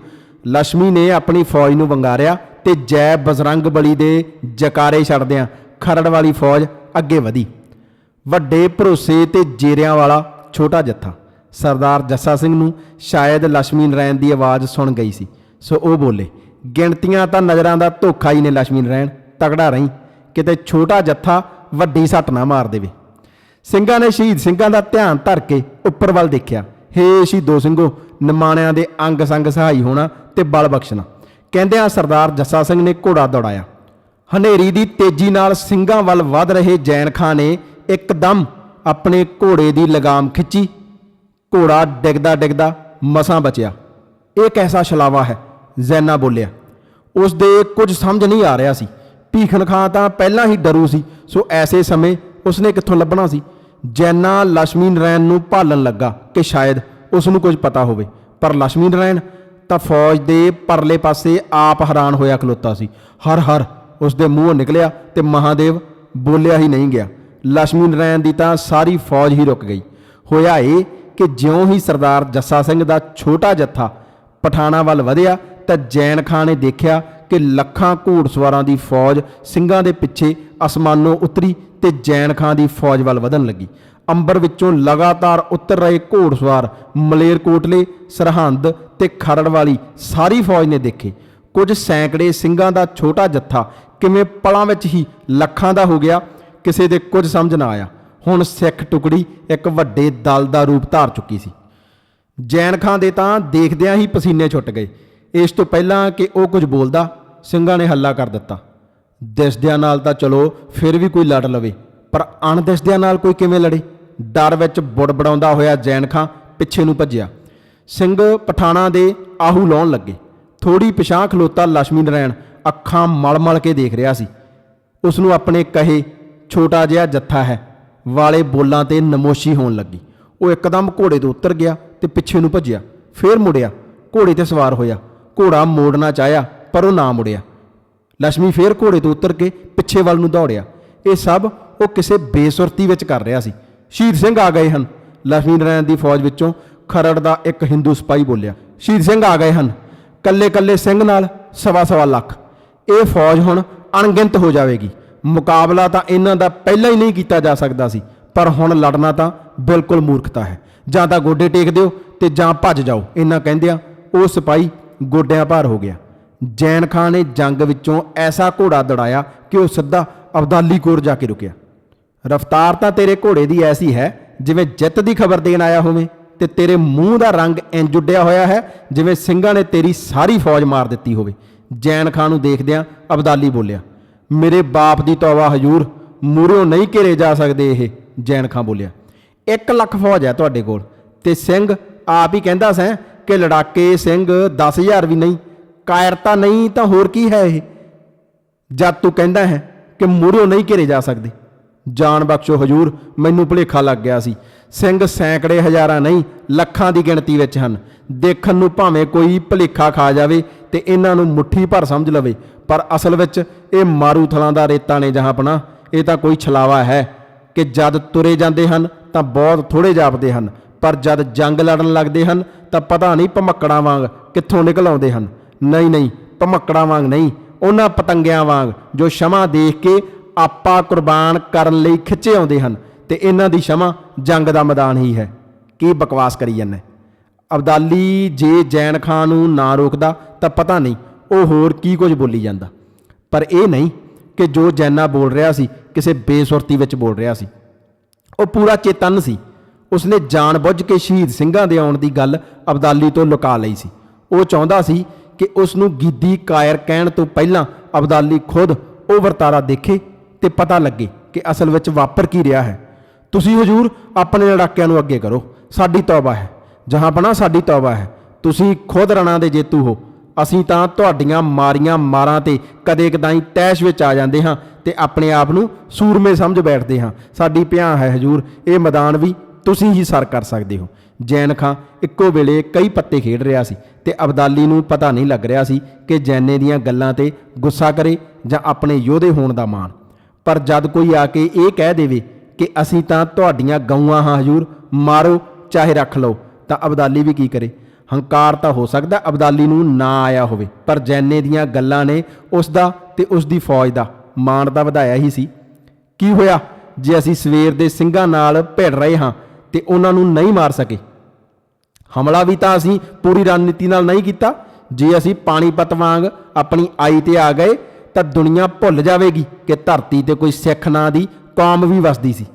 ਲక్ష్ਮੀ ਨੇ ਆਪਣੀ ਫੌਜ ਨੂੰ ਵੰਗਾਰਿਆ ਤੇ ਜੈ ਬਜਰੰਗ ਬਲੀ ਦੇ ਜਕਾਰੇ ਛੱਡਦਿਆਂ ਖਰੜ ਵਾਲੀ ਫੌਜ ਅੱਗੇ ਵਧੀ। ਵੱਡੇ ਭਰੋਸੇ ਤੇ ਜੇਰਿਆਂ ਵਾਲਾ ਛੋਟਾ ਜੱਥਾ। ਸਰਦਾਰ ਜੱਸਾ ਸਿੰਘ ਨੂੰ ਸ਼ਾਇਦ ਲక్ష్ਮੀ ਨਰਾਇਣ ਦੀ ਆਵਾਜ਼ ਸੁਣ ਗਈ ਸੀ। ਸੋ ਉਹ ਬੋਲੇ, ਗਿਣਤੀਆਂ ਤਾਂ ਨਜ਼ਰਾਂ ਦਾ ਧੋਖਾ ਹੀ ਨੇ ਲక్ష్ਮੀ ਨਰਾਇਣ ਤਕੜਾ ਰਹੀ। ਕਿਤੇ ਛੋਟਾ ਜੱਥਾ ਵੱਡੀ ਸੱਟ ਨਾ ਮਾਰ ਦੇਵੇ। ਸਿੰਘਾਂ ਨੇ ਸ਼ਹੀਦ ਸਿੰਘਾਂ ਦਾ ਧਿਆਨ ਧਰ ਕੇ ਉੱਪਰ ਵੱਲ ਦੇਖਿਆ। ਹੇ ਸ਼ਹੀਦੋ ਸਿੰਘੋ, ਨਿਮਾਣਿਆਂ ਦੇ ਅੰਗ ਸੰਗ ਸਹਾਈ ਹੋਣਾ ਤੇ ਬਲ ਬਖਸ਼ਣਾ। ਕਹਿੰਦਿਆਂ ਸਰਦਾਰ ਜੱਸਾ ਸਿੰਘ ਨੇ ਘੋੜਾ ਦੌੜਾਇਆ। ਹਨੇਰੀ ਦੀ ਤੇਜ਼ੀ ਨਾਲ ਸਿੰਘਾਂ ਵੱਲ ਵੱਧ ਰਹੇ ਜੈਨ ਖਾਂ ਨੇ ਇੱਕਦਮ ਆਪਣੇ ਘੋੜੇ ਦੀ ਲਗਾਮ ਖਿੱਚੀ। ਘੋੜਾ ਡਿੱਗਦਾ ਡਿੱਗਦਾ ਮਸਾਂ ਬਚਿਆ। ਇਹ ਕੈਸਾ ਛਲਾਵਾ ਹੈ? ਜ਼ੈਨਾ ਬੋਲਿਆ। ਉਸ ਦੇ ਕੁਝ ਸਮਝ ਨਹੀਂ ਆ ਰਿਹਾ ਸੀ। ਭੀਖਨ ਖਾਂ ਤਾਂ ਪਹਿਲਾਂ ਹੀ ਡਰੂ ਸੀ, ਸੋ ਐਸੇ ਸਮੇਂ ਉਸਨੇ ਕਿੱਥੋਂ ਲੱਭਣਾ ਸੀ? ਜੈਨਾ ਲక్ష్ਮੀ ਨਰਾਇਣ ਨੂੰ ਭਾਲਣ ਲੱਗਾ ਕਿ ਸ਼ਾਇਦ ਉਸ ਨੂੰ ਕੁਝ ਪਤਾ ਹੋਵੇ। ਪਰ ਲక్ష్ਮੀ ਨਰਾਇਣ ਤਾਂ ਫੌਜ ਦੇ ਪਰਲੇ ਪਾਸੇ ਆਪ ਹੈਰਾਨ ਹੋਇਆ ਖਲੋਤਾ ਸੀ। ਹਰ ਹਰ ਉਸ ਦੇ ਮੂੰਹੋਂ ਨਿਕਲਿਆ ਤੇ ਮਹਾਦੇਵ ਬੋਲਿਆ ਹੀ ਨਹੀਂ ਗਿਆ। ਲక్ష్ਮੀ ਨਰਾਇਣ ਦੀ ਤਾਂ ਸਾਰੀ ਫੌਜ ਹੀ ਰੁਕ ਗਈ। ਹੋਇਆ ਏ ਕਿ ਜਿਉਂ ਹੀ ਸਰਦਾਰ ਜੱਸਾ ਸਿੰਘ ਦਾ ਛੋਟਾ ਜੱਥਾ ਪਠਾਣਾ ਵੱਲ ਵਧਿਆ ਤਾਂ ਜੈਨ ਖਾਨ ਨੇ ਦੇਖਿਆ ਕਿ ਲੱਖਾਂ ਘੋੜਸਵਾਰਾਂ ਦੀ ਫੌਜ ਸਿੰਘਾਂ ਦੇ ਪਿੱਛੇ ਅਸਮਾਨੋਂ ਉਤਰੀ ਤੇ ਜੈਨ ਖਾਂ ਦੀ ਫੌਜ ਵੱਲ ਵਧਣ ਲੱਗੀ। ਅੰਬਰ ਵਿੱਚੋਂ ਲਗਾਤਾਰ ਉਤਰ ਰਹੇ ਘੋੜਸਵਾਰ ਮਲੇਰਕੋਟਲੇ ਸਰਹੰਦ ਤੇ ਖਰੜ ਵਾਲੀ ਸਾਰੀ ਫੌਜ ਨੇ ਦੇਖੇ। ਕੁਝ ਸੈਂਕੜੇ ਸਿੰਘਾਂ ਦਾ ਛੋਟਾ ਜੱਥਾ ਕਿਵੇਂ ਪਲਾਂ ਵਿੱਚ ਹੀ ਲੱਖਾਂ ਦਾ ਹੋ ਗਿਆ, ਕਿਸੇ ਦੇ ਕੁਝ ਸਮਝ ਨਾ ਆਇਆ। ਹੁਣ ਸਿੱਖ ਟੁਕੜੀ ਇੱਕ ਵੱਡੇ ਦਲ ਦਾ ਰੂਪ ਧਾਰ ਚੁੱਕੀ ਸੀ। ਜੈਨ ਖਾਂ ਦੇ ਤਾਂ ਦੇਖਦਿਆਂ ਹੀ ਪਸੀਨੇ ਛੁੱਟ ਗਏ। ਇਸ ਤੋਂ ਪਹਿਲਾਂ ਕਿ ਉਹ ਕੁਝ ਬੋਲਦਾ, ਸਿੰਘਾਂ ਨੇ ਹੱਲਾ ਕਰ ਦਿੱਤਾ। ਦਿਸਦਿਆਂ ਨਾਲ ਤਾਂ ਚਲੋ ਫਿਰ ਵੀ ਕੋਈ ਲੜ ਲਵੇ, ਪਰ ਅਣਦਿਸਦਿਆਂ ਨਾਲ ਕੋਈ ਕਿਵੇਂ ਲੜੇ? ਡਰ ਵਿੱਚ ਬੁੜਬੜਾਉਂਦਾ ਹੋਇਆ ਜੈਨ ਖਾਂ ਪਿੱਛੇ ਨੂੰ ਭੱਜਿਆ। ਸਿੰਘ ਪਠਾਣਾ ਦੇ ਆਹੂ ਲਾਉਣ ਲੱਗੇ। ਥੋੜੀ ਪਿਛਾਂ ਖਲੋਤਾ ਲక్ష్ਮੀ ਨਰੈਣ ਅੱਖਾਂ ਮਲ-ਮਲ ਕੇ ਦੇਖ ਰਿਹਾ ਸੀ। ਉਸ ਨੂੰ ਆਪਣੇ ਕਹੇ, ਛੋਟਾ ਜਿਹਾ ਜੱਥਾ ਹੈ, ਵਾਲੇ ਬੋਲਾਂ ਤੇ ਨਮੋਸ਼ੀ ਹੋਣ ਲੱਗੀ। ਉਹ ਇੱਕਦਮ ਘੋੜੇ ਤੋਂ ਉਤਰ ਗਿਆ ਤੇ ਪਿੱਛੇ ਨੂੰ ਭੱਜਿਆ। ਫੇਰ ਮੁੜਿਆ, ਘੋੜੇ ਤੇ ਸਵਾਰ ਹੋਇਆ। ਘੋੜਾ ਮੋੜਨਾ ਚਾਹਿਆ, ਪਰ ਉਹ ਨਾ ਮੁੜਿਆ। ਲక్ష్ਮੀ ਫੇਰ ਘੋੜੇ ਤੋਂ ਉਤਰ ਕੇ ਪਿੱਛੇ ਵੱਲ ਨੂੰ ਦੌੜਿਆ। ਇਹ ਸਭ ਉਹ ਕਿਸੇ ਬੇਸੁਰਤੀ ਵਿੱਚ ਕਰ ਰਿਹਾ ਸੀ। ਸ਼ਹੀਦ ਸਿੰਘ ਆ ਗਏ ਹਨ। ਲక్ష్ਮੀ ਨਾਰਾਇਣ ਦੀ ਫੌਜ ਵਿੱਚੋਂ ਖਰੜ ਦਾ ਇੱਕ ਹਿੰਦੂ ਸਿਪਾਹੀ ਬੋਲਿਆ, ਸ਼ਹੀਦ ਸਿੰਘ ਆ ਗਏ ਹਨ। ਕੱਲੇ-ਕੱਲੇ ਸਿੰਘ ਨਾਲ ਸਵਾ ਸਵਾ ਲੱਖ। ਇਹ ਫੌਜ ਹੁਣ ਅਣਗਿਣਤ ਹੋ ਜਾਵੇਗੀ। ਮੁਕਾਬਲਾ ਤਾਂ ਇਹਨਾਂ ਦਾ ਪਹਿਲਾਂ ਹੀ ਨਹੀਂ ਕੀਤਾ ਜਾ ਸਕਦਾ ਸੀ, ਪਰ ਹੁਣ ਲੜਨਾ ਤਾਂ ਬਿਲਕੁਲ ਮੂਰਖਤਾ ਹੈ। ਜਾਂ ਤਾਂ ਗੋਡੇ ਟੇਕ ਦਿਓ ਤੇ ਜਾਂ ਭੱਜ ਜਾਓ। ਇਹਨਾਂ ਕਹਿੰਦਿਆਂ ਉਹ ਸਿਪਾਹੀ ਗੋਡਿਆਂ ਭਾਰ ਹੋ ਗਿਆ। ਜੈਨ ਖਾਨ ਨੇ ਜੰਗ ਵਿੱਚੋਂ ਐਸਾ ਘੋੜਾ ਦੜਾਇਆ ਕਿ ਉਹ ਸਿੱਧਾ ਅਬਦਾਲੀ ਕੋਰ ਜਾ ਕੇ ਰੁਕਿਆ। ਰਫਤਾਰ ਤਾਂ ਤੇਰੇ ਘੋੜੇ ਦੀ ਐਸੀ ਹੈ, ਜਿਵੇਂ ਜਿੱਤ ਦੀ ਖਬਰ ਦੇਣ ਆਇਆ ਹੋਵੇ, ਤੇ ਤੇਰੇ ਮੂੰਹ ਦਾ ਰੰਗ ਇੰਜ ਉੱਡਿਆ ਹੋਇਆ ਹੈ, ਜਿਵੇਂ ਸਿੰਘਾਂ ਨੇ ਤੇਰੀ ਸਾਰੀ ਫੌਜ ਮਾਰ ਦਿੱਤੀ ਹੋਵੇ। ਜੈਨ ਖਾਨ ਨੂੰ ਦੇਖਦਿਆਂ ਅਬਦਾਲੀ ਬੋਲਿਆ, ਮੇਰੇ ਬਾਪ ਦੀ ਤੌਬਾ ਹਜੂਰ ਮੂਰਿਓ ਨਹੀਂ ਘੇਰੇ ਜਾ ਸਕਦੇ ਇਹ, ਜੈਨ ਖਾਨ ਬੋਲਿਆ। 1 ਲੱਖ ਫੌਜ ਹੈ ਤੁਹਾਡੇ ਕੋਲ, ਤੇ ਸਿੰਘ ਆਪ ਹੀ ਕਹਿੰਦਾ ਸੈਂ ਕਿ ਲੜਾਕੇ ਸਿੰਘ 10000 ਵੀ ਨਹੀਂ ਕਾਇਰਤਾ ਨਹੀਂ ਤਾਂ ਹੋਰ ਕੀ ਹੈ ਇਹ? ਜਦ ਤੂੰ ਕਹਿੰਦਾ ਹੈ ਕਿ ਮੂਹਰੋਂ ਨਹੀਂ ਘੇਰੇ ਜਾ ਸਕਦੇ। ਜਾਨ ਬਖਸ਼ੋ ਹਜੂਰ, ਮੈਨੂੰ ਭੁਲੇਖਾ ਲੱਗ ਗਿਆ ਸੀ। ਸਿੰਘ ਸੈਂਕੜੇ ਹਜ਼ਾਰਾਂ ਨਹੀਂ, ਲੱਖਾਂ ਦੀ ਗਿਣਤੀ ਵਿੱਚ ਹਨ। ਦੇਖਣ ਨੂੰ ਭਾਵੇਂ ਕੋਈ ਭੁਲੇਖਾ ਖਾ ਜਾਵੇ ਤੇ ਇਹਨਾਂ ਨੂੰ ਮੁੱਠੀ ਭਰ ਸਮਝ ਲਵੇ, ਪਰ ਅਸਲ ਵਿੱਚ ਇਹ ਮਾਰੂ ਥਲਾਂ ਦਾ ਰੇਤਾ ਨੇ ਜਹਾਂ ਆਪਣਾ ਇਹ ਤਾਂ ਕੋਈ ਛਲਾਵਾ ਹੈ ਕਿ ਜਦ ਤੁਰੇ ਜਾਂਦੇ ਹਨ ਤਾਂ ਬਹੁਤ ਥੋੜੇ ਜਾਪਦੇ ਹਨ, ਪਰ ਜਦ ਜੰਗ ਲੜਨ ਲੱਗਦੇ ਹਨ ਤਾਂ ਪਤਾ ਨਹੀਂ ਭਮੱਕੜਾਂ ਵਾਂਗ ਕਿੱਥੋਂ ਨਿਕਲ ਆਉਂਦੇ ਹਨ। ਨਹੀਂ ਨਹੀਂ ਭਮੱਕੜਾਂ ਵਾਂਗ ਨਹੀਂ, ਉਹਨਾਂ ਪਤੰਗਿਆਂ ਵਾਂਗ, ਜੋ ਸ਼ਮਾ ਦੇਖ ਕੇ ਆਪਾ ਕੁਰਬਾਨ ਕਰਨ ਲਈ ਖਿੱਚੇ ਆਉਂਦੇ ਹਨ, ਤੇ ਇਹਨਾਂ ਦੀ ਸ਼ਮਾ ਜੰਗ ਦਾ ਮੈਦਾਨ ਹੀ ਹੈ। ਕੀ ਬਕਵਾਸ ਕਰੀ ਜਾਂਦਾ? ਅਬਦਾਲੀ ਜੇ ਜੈਨ ਖਾਨ ਨੂੰ ਨਾ ਰੋਕਦਾ, ਤਾਂ ਪਤਾ ਨਹੀਂ ਉਹ ਹੋਰ ਕੀ ਕੁਝ ਬੋਲੀ ਜਾਂਦਾ। ਪਰ ਇਹ ਨਹੀਂ ਕਿ ਜੋ ਜੈਨਾ ਬੋਲ ਰਿਹਾ ਸੀ, ਕਿਸੇ ਬੇਸੁਰਤੀ ਵਿੱਚ ਬੋਲ ਰਿਹਾ ਸੀ। ਉਹ ਪੂਰਾ ਚੇਤਨ ਸੀ। ਉਸਨੇ ਜਾਣਬੁੱਝ ਕੇ ਸ਼ਹੀਦ ਸਿੰਘਾਂ ਦੇ ਆਉਣ ਦੀ ਗੱਲ ਅਬਦਾਲੀ ਤੋਂ ਲੁਕਾ ਲਈ ਸੀ। ਉਹ ਚਾਹੁੰਦਾ ਸੀ ਕਿ ਉਸ ਨੂੰ ਗਿੱਦੀ ਕਾਇਰ ਕਹਿਣ ਤੋਂ ਪਹਿਲਾਂ ਅਬਦਾਲੀ ਖੁਦ ਉਹ ਵਰਤਾਰਾ ਦੇਖੇ ਤੇ ਪਤਾ ਲੱਗੇ ਕਿ ਅਸਲ ਵਿੱਚ ਵਾਪਰ ਕੀ ਰਿਹਾ ਹੈ। ਤੁਸੀਂ ਹਜੂਰ ਆਪਣੇ ਲੜਾਕਿਆਂ ਨੂੰ ਅੱਗੇ ਕਰੋ, ਸਾਡੀ ਤੌਬਾ ਹੈ। ਜਹਾਂ ਬਣਾ ਸਾਡੀ ਤੌਬਾ ਹੈ। ਤੁਸੀਂ ਖੁਦ ਰਣਾ ਦੇ ਜੇਤੂ ਹੋ। ਅਸੀਂ ਤਾਂ ਤੁਹਾਡੀਆਂ ਮਾਰੀਆਂ ਮਾਰਾਂ ਤੇ ਕਦੇ ਕਦਾਈ ਤੈਸ਼ ਵਿੱਚ ਆ ਜਾਂਦੇ ਹਾਂ ਤੇ ਆਪਣੇ ਆਪ ਨੂੰ ਸੂਰਮੇ ਸਮਝ ਬੈਠਦੇ ਹਾਂ। ਸਾਡੀ ਭਿਆ ਹੈ ਹਜੂਰ, ਇਹ ਮੈਦਾਨ ਵੀ ਤੁਸੀਂ ਹੀ ਸਰ ਕਰ ਸਕਦੇ ਹੋ। ਜੈਨ ਖਾਂ ਇੱਕੋ ਵੇਲੇ ਕਈ ਪੱਤੇ ਖੇਡ ਰਿਹਾ ਸੀ ਤੇ ਅਬਦਾਲੀ ਨੂੰ ਪਤਾ ਨਹੀਂ ਲੱਗ ਰਿਹਾ ਸੀ ਕਿ ਜੈਨੇ ਦੀਆਂ ਗੱਲਾਂ ਤੇ ਗੁੱਸਾ ਕਰੇ ਜਾਂ ਆਪਣੇ ਯੋਧੇ ਹੋਣ ਦਾ ਮਾਣ। ਪਰ ਜਦ ਕੋਈ ਆ ਕੇ ਇਹ ਕਹਿ ਦੇਵੇ ਕਿ ਅਸੀਂ ਤਾਂ ਤੁਹਾਡੀਆਂ ਗਊਆਂ ਹਾਂ ਹਜੂਰ, ਮਾਰੋ, ਚਾਹੇ ਰੱਖ ਲਓ, ਤਾਂ ਅਬਦਾਲੀ ਵੀ ਕੀ ਕਰੇ? ਹੰਕਾਰ ਤਾਂ ਹੋ ਸਕਦਾ ਅਬਦਾਲੀ ਨੂੰ ਨਾ ਆਇਆ ਹੋਵੇ, ਪਰ ਜੈਨੇ ਦੀਆਂ ਗੱਲਾਂ ਨੇ ਉਸ ਦਾ ਤੇ ਉਸ ਦੀ ਫੌਜ ਦਾ ਮਾਣ ਤਾਂ ਵਧਾਇਆ ਹੀ ਸੀ। ਕੀ ਹੋਇਆ? ਜੇ ਅਸੀਂ ਸਵੇਰ ਦੇ ਸਿੰਘਾਂ ਨਾਲ ਭਿੜ ਰਹੇ ਹਾਂ ਤੇ ਉਹਨਾਂ ਨੂੰ ਨਹੀਂ ਮਾਰ ਸਕੇ ਹਮਲਾ ਵੀ ਤਾਂ ਅਸੀਂ ਪੂਰੀ ਰਣਨੀਤੀ ਨਾਲ ਨਹੀਂ ਕੀਤਾ। ਜੇ ਅਸੀਂ ਪਾਣੀਪਤ ਵਾਂਗ ਆਪਣੀ ਆਈ ਤੇ ਆ ਗਏ, ਤਾਂ ਦੁਨੀਆ ਭੁੱਲ ਜਾਵੇਗੀ ਕਿ ਧਰਤੀ ਤੇ ਕੋਈ ਸਿੱਖ ਨਾਂ ਦੀ ਕੌਮ ਵੀ ਵਸਦੀ ਸੀ।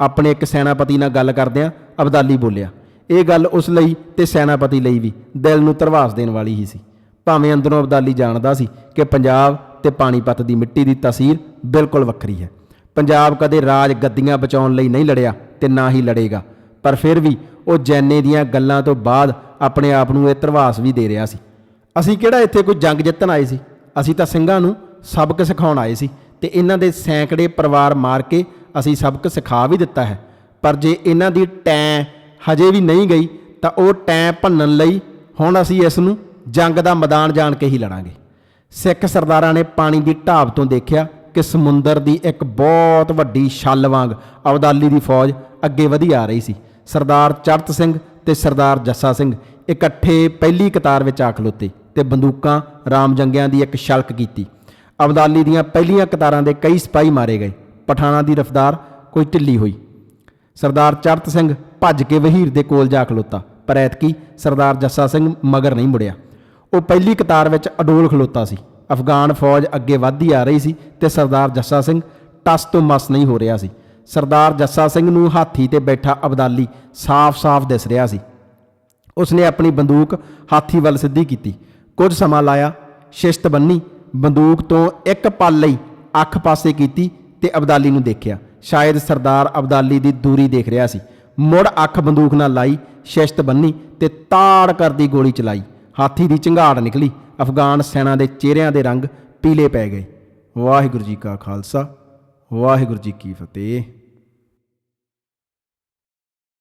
ਆਪਣੇ ਇੱਕ ਸੈਨਾਪਤੀ ਨਾਲ ਗੱਲ ਕਰਦਿਆਂ ਅਬਦਾਲੀ ਬੋਲਿਆ, ਇਹ ਗੱਲ ਉਸ ਲਈ ਤੇ ਸੈਨਾਪਤੀ ਲਈ ਵੀ ਦਿਲ ਨੂੰ ਧਰਵਾਸ ਦੇਣ ਵਾਲੀ ਹੀ ਸੀ। ਭਾਵੇਂ ਅੰਦਰੋਂ ਅਬਦਾਲੀ ਜਾਣਦਾ ਸੀ ਕਿ ਪੰਜਾਬ ਤੇ ਪਾਣੀਪਤ ਦੀ ਮਿੱਟੀ ਦੀ ਤਸਵੀਰ ਬਿਲਕੁਲ ਵੱਖਰੀ ਹੈ। ਪੰਜਾਬ ਕਦੇ ਰਾਜ ਗੱਦੀਆਂ ਬਚਾਉਣ ਲਈ ਨਹੀਂ ਲੜਿਆ ਤੇ ਨਾ ਹੀ ਲੜੇਗਾ। ਪਰ ਫਿਰ ਵੀ ਉਹ ਜੈਨੇ ਦੀਆਂ ਗੱਲਾਂ ਤੋਂ ਬਾਅਦ ਆਪਣੇ ਆਪ ਨੂੰ ਇਹ ਧਰਵਾਸ ਵੀ ਦੇ ਰਿਹਾ ਸੀ। ਅਸੀਂ ਕਿਹੜਾ ਇੱਥੇ ਕੋਈ ਜੰਗ ਜਿੱਤਣ ਆਏ ਸੀ? ਅਸੀਂ ਤਾਂ ਸਿੰਘਾਂ ਨੂੰ ਸਬਕ ਸਿਖਾਉਣ ਆਏ ਸੀ ਤੇ ਇਹਨਾਂ ਦੇ ਸੈਂਕੜੇ ਪਰਿਵਾਰ ਮਾਰ ਕੇ ਅਸੀਂ ਸਬਕ ਸਿਖਾ ਵੀ ਦਿੱਤਾ ਹੈ। ਪਰ ਜੇ ਇਹਨਾਂ ਦੀ ਟੈਂ ਹਜੇ ਵੀ ਨਹੀਂ ਗਈ, ਤਾਂ ਉਹ ਟੈਂ ਭੰਨਣ ਲਈ ਹੁਣ ਅਸੀਂ ਇਸ ਨੂੰ ਜੰਗ ਦਾ ਮੈਦਾਨ ਜਾਣ ਕੇ ਹੀ ਲੜਾਂਗੇ। ਸਿੱਖ ਸਰਦਾਰਾਂ ਨੇ ਪਾਣੀ ਦੀ ਢਾਬ ਤੋਂ ਦੇਖਿਆ ਕਿ ਸਮੁੰਦਰ ਦੀ ਇੱਕ ਬਹੁਤ ਵੱਡੀ ਛੱਲ ਵਾਂਗ ਅਬਦਾਲੀ ਦੀ ਫੌਜ ਅੱਗੇ ਵਧੀ ਆ ਰਹੀ ਸੀ। ਸਰਦਾਰ ਚੜਤ ਸਿੰਘ ਤੇ ਸਰਦਾਰ ਜੱਸਾ ਸਿੰਘ ਇਕੱਠੇ ਪਹਿਲੀ ਕਤਾਰ ਵਿੱਚ ਆ ਖਲੋਤੇ ਤੇ ਬੰਦੂਕਾਂ, ਰਾਮ ਜੰਗਿਆਂ ਦੀ ਇੱਕ ਛਲਕ ਕੀਤੀ। ਅਬਦਾਲੀ ਦੀਆਂ ਪਹਿਲੀਆਂ ਕਤਾਰਾਂ ਦੇ ਕਈ ਸਿਪਾਹੀ ਮਾਰੇ ਗਏ। ਪਠਾਣਾ ਦੀ ਰਫਤਾਰ ਕੋਈ ਢਿੱਲੀ ਹੋਈ। ਸਰਦਾਰ ਚੜਤ ਸਿੰਘ ਭੱਜ ਕੇ ਵਹੀਰ ਦੇ ਕੋਲ ਜਾ ਖਲੋਤਾ। ਪਰ ਐਤਕੀ ਸਰਦਾਰ ਜੱਸਾ ਸਿੰਘ ਮਗਰ ਨਹੀਂ ਮੁੜਿਆ। ਉਹ ਪਹਿਲੀ ਕਤਾਰ ਵਿੱਚ ਅਡੋਲ ਖਲੋਤਾ ਸੀ। ਅਫਗਾਨ ਫੌਜ ਅੱਗੇ ਵਧਦੀ ਆ ਰਹੀ ਸੀ ਤੇ ਸਰਦਾਰ ਜੱਸਾ ਸਿੰਘ ਟਸ ਤੋਂ ਮਸ ਨਹੀਂ ਹੋ ਰਿਹਾ ਸੀ। ਸਰਦਾਰ ਜੱਸਾ ਸਿੰਘ ਨੂੰ ਹਾਥੀ ਤੇ ਬੈਠਾ ਅਬਦਾਲੀ ਸਾਫ਼-ਸਾਫ਼ ਦਿਸ ਰਿਹਾ ਸੀ। ਉਸਨੇ ਆਪਣੀ ਬੰਦੂਕ ਹਾਥੀ ਵੱਲ ਸਿੱਧੀ ਕੀਤੀ। ਕੁਝ ਸਮਾਂ ਲਾਇਆ, ਸ਼ਿਸ਼ਤ ਬੰਨੀ, ਬੰਦੂਕ ਤੋਂ ਇੱਕ ਪਲ ਲਈ ਅੱਖ ਪਾਸੇ ਕੀਤੀ ਤੇ ਅਬਦਾਲੀ ਨੂੰ ਦੇਖਿਆ। ਸ਼ਾਇਦ ਸਰਦਾਰ ਅਬਦਾਲੀ ਦੀ ਦੂਰੀ ਦੇਖ ਰਿਹਾ ਸੀ। ਮੁੜ ਅੱਖ ਬੰਦੂਕ ਨਾਲ ਲਾਈ, ਸ਼ਿਸ਼ਤ ਬੰਨੀ ਤੇ ਤਾੜ ਕਰਦੀ ਗੋਲੀ ਚਲਾਈ। ਹਾਥੀ ਦੀ ਝੰਗਾੜ ਨਿਕਲੀ। ਅਫਗਾਨ ਸੈਨਾ ਦੇ ਚਿਹਰਿਆਂ ਦੇ ਰੰਗ ਪੀਲੇ ਪੈ ਗਏ। ਵਾਹਿਗੁਰੂ ਜੀ ਕਾ ਖਾਲਸਾ, ਵਾਹਿਗੁਰੂ ਜੀ ਕੀ ਫਤਿਹ।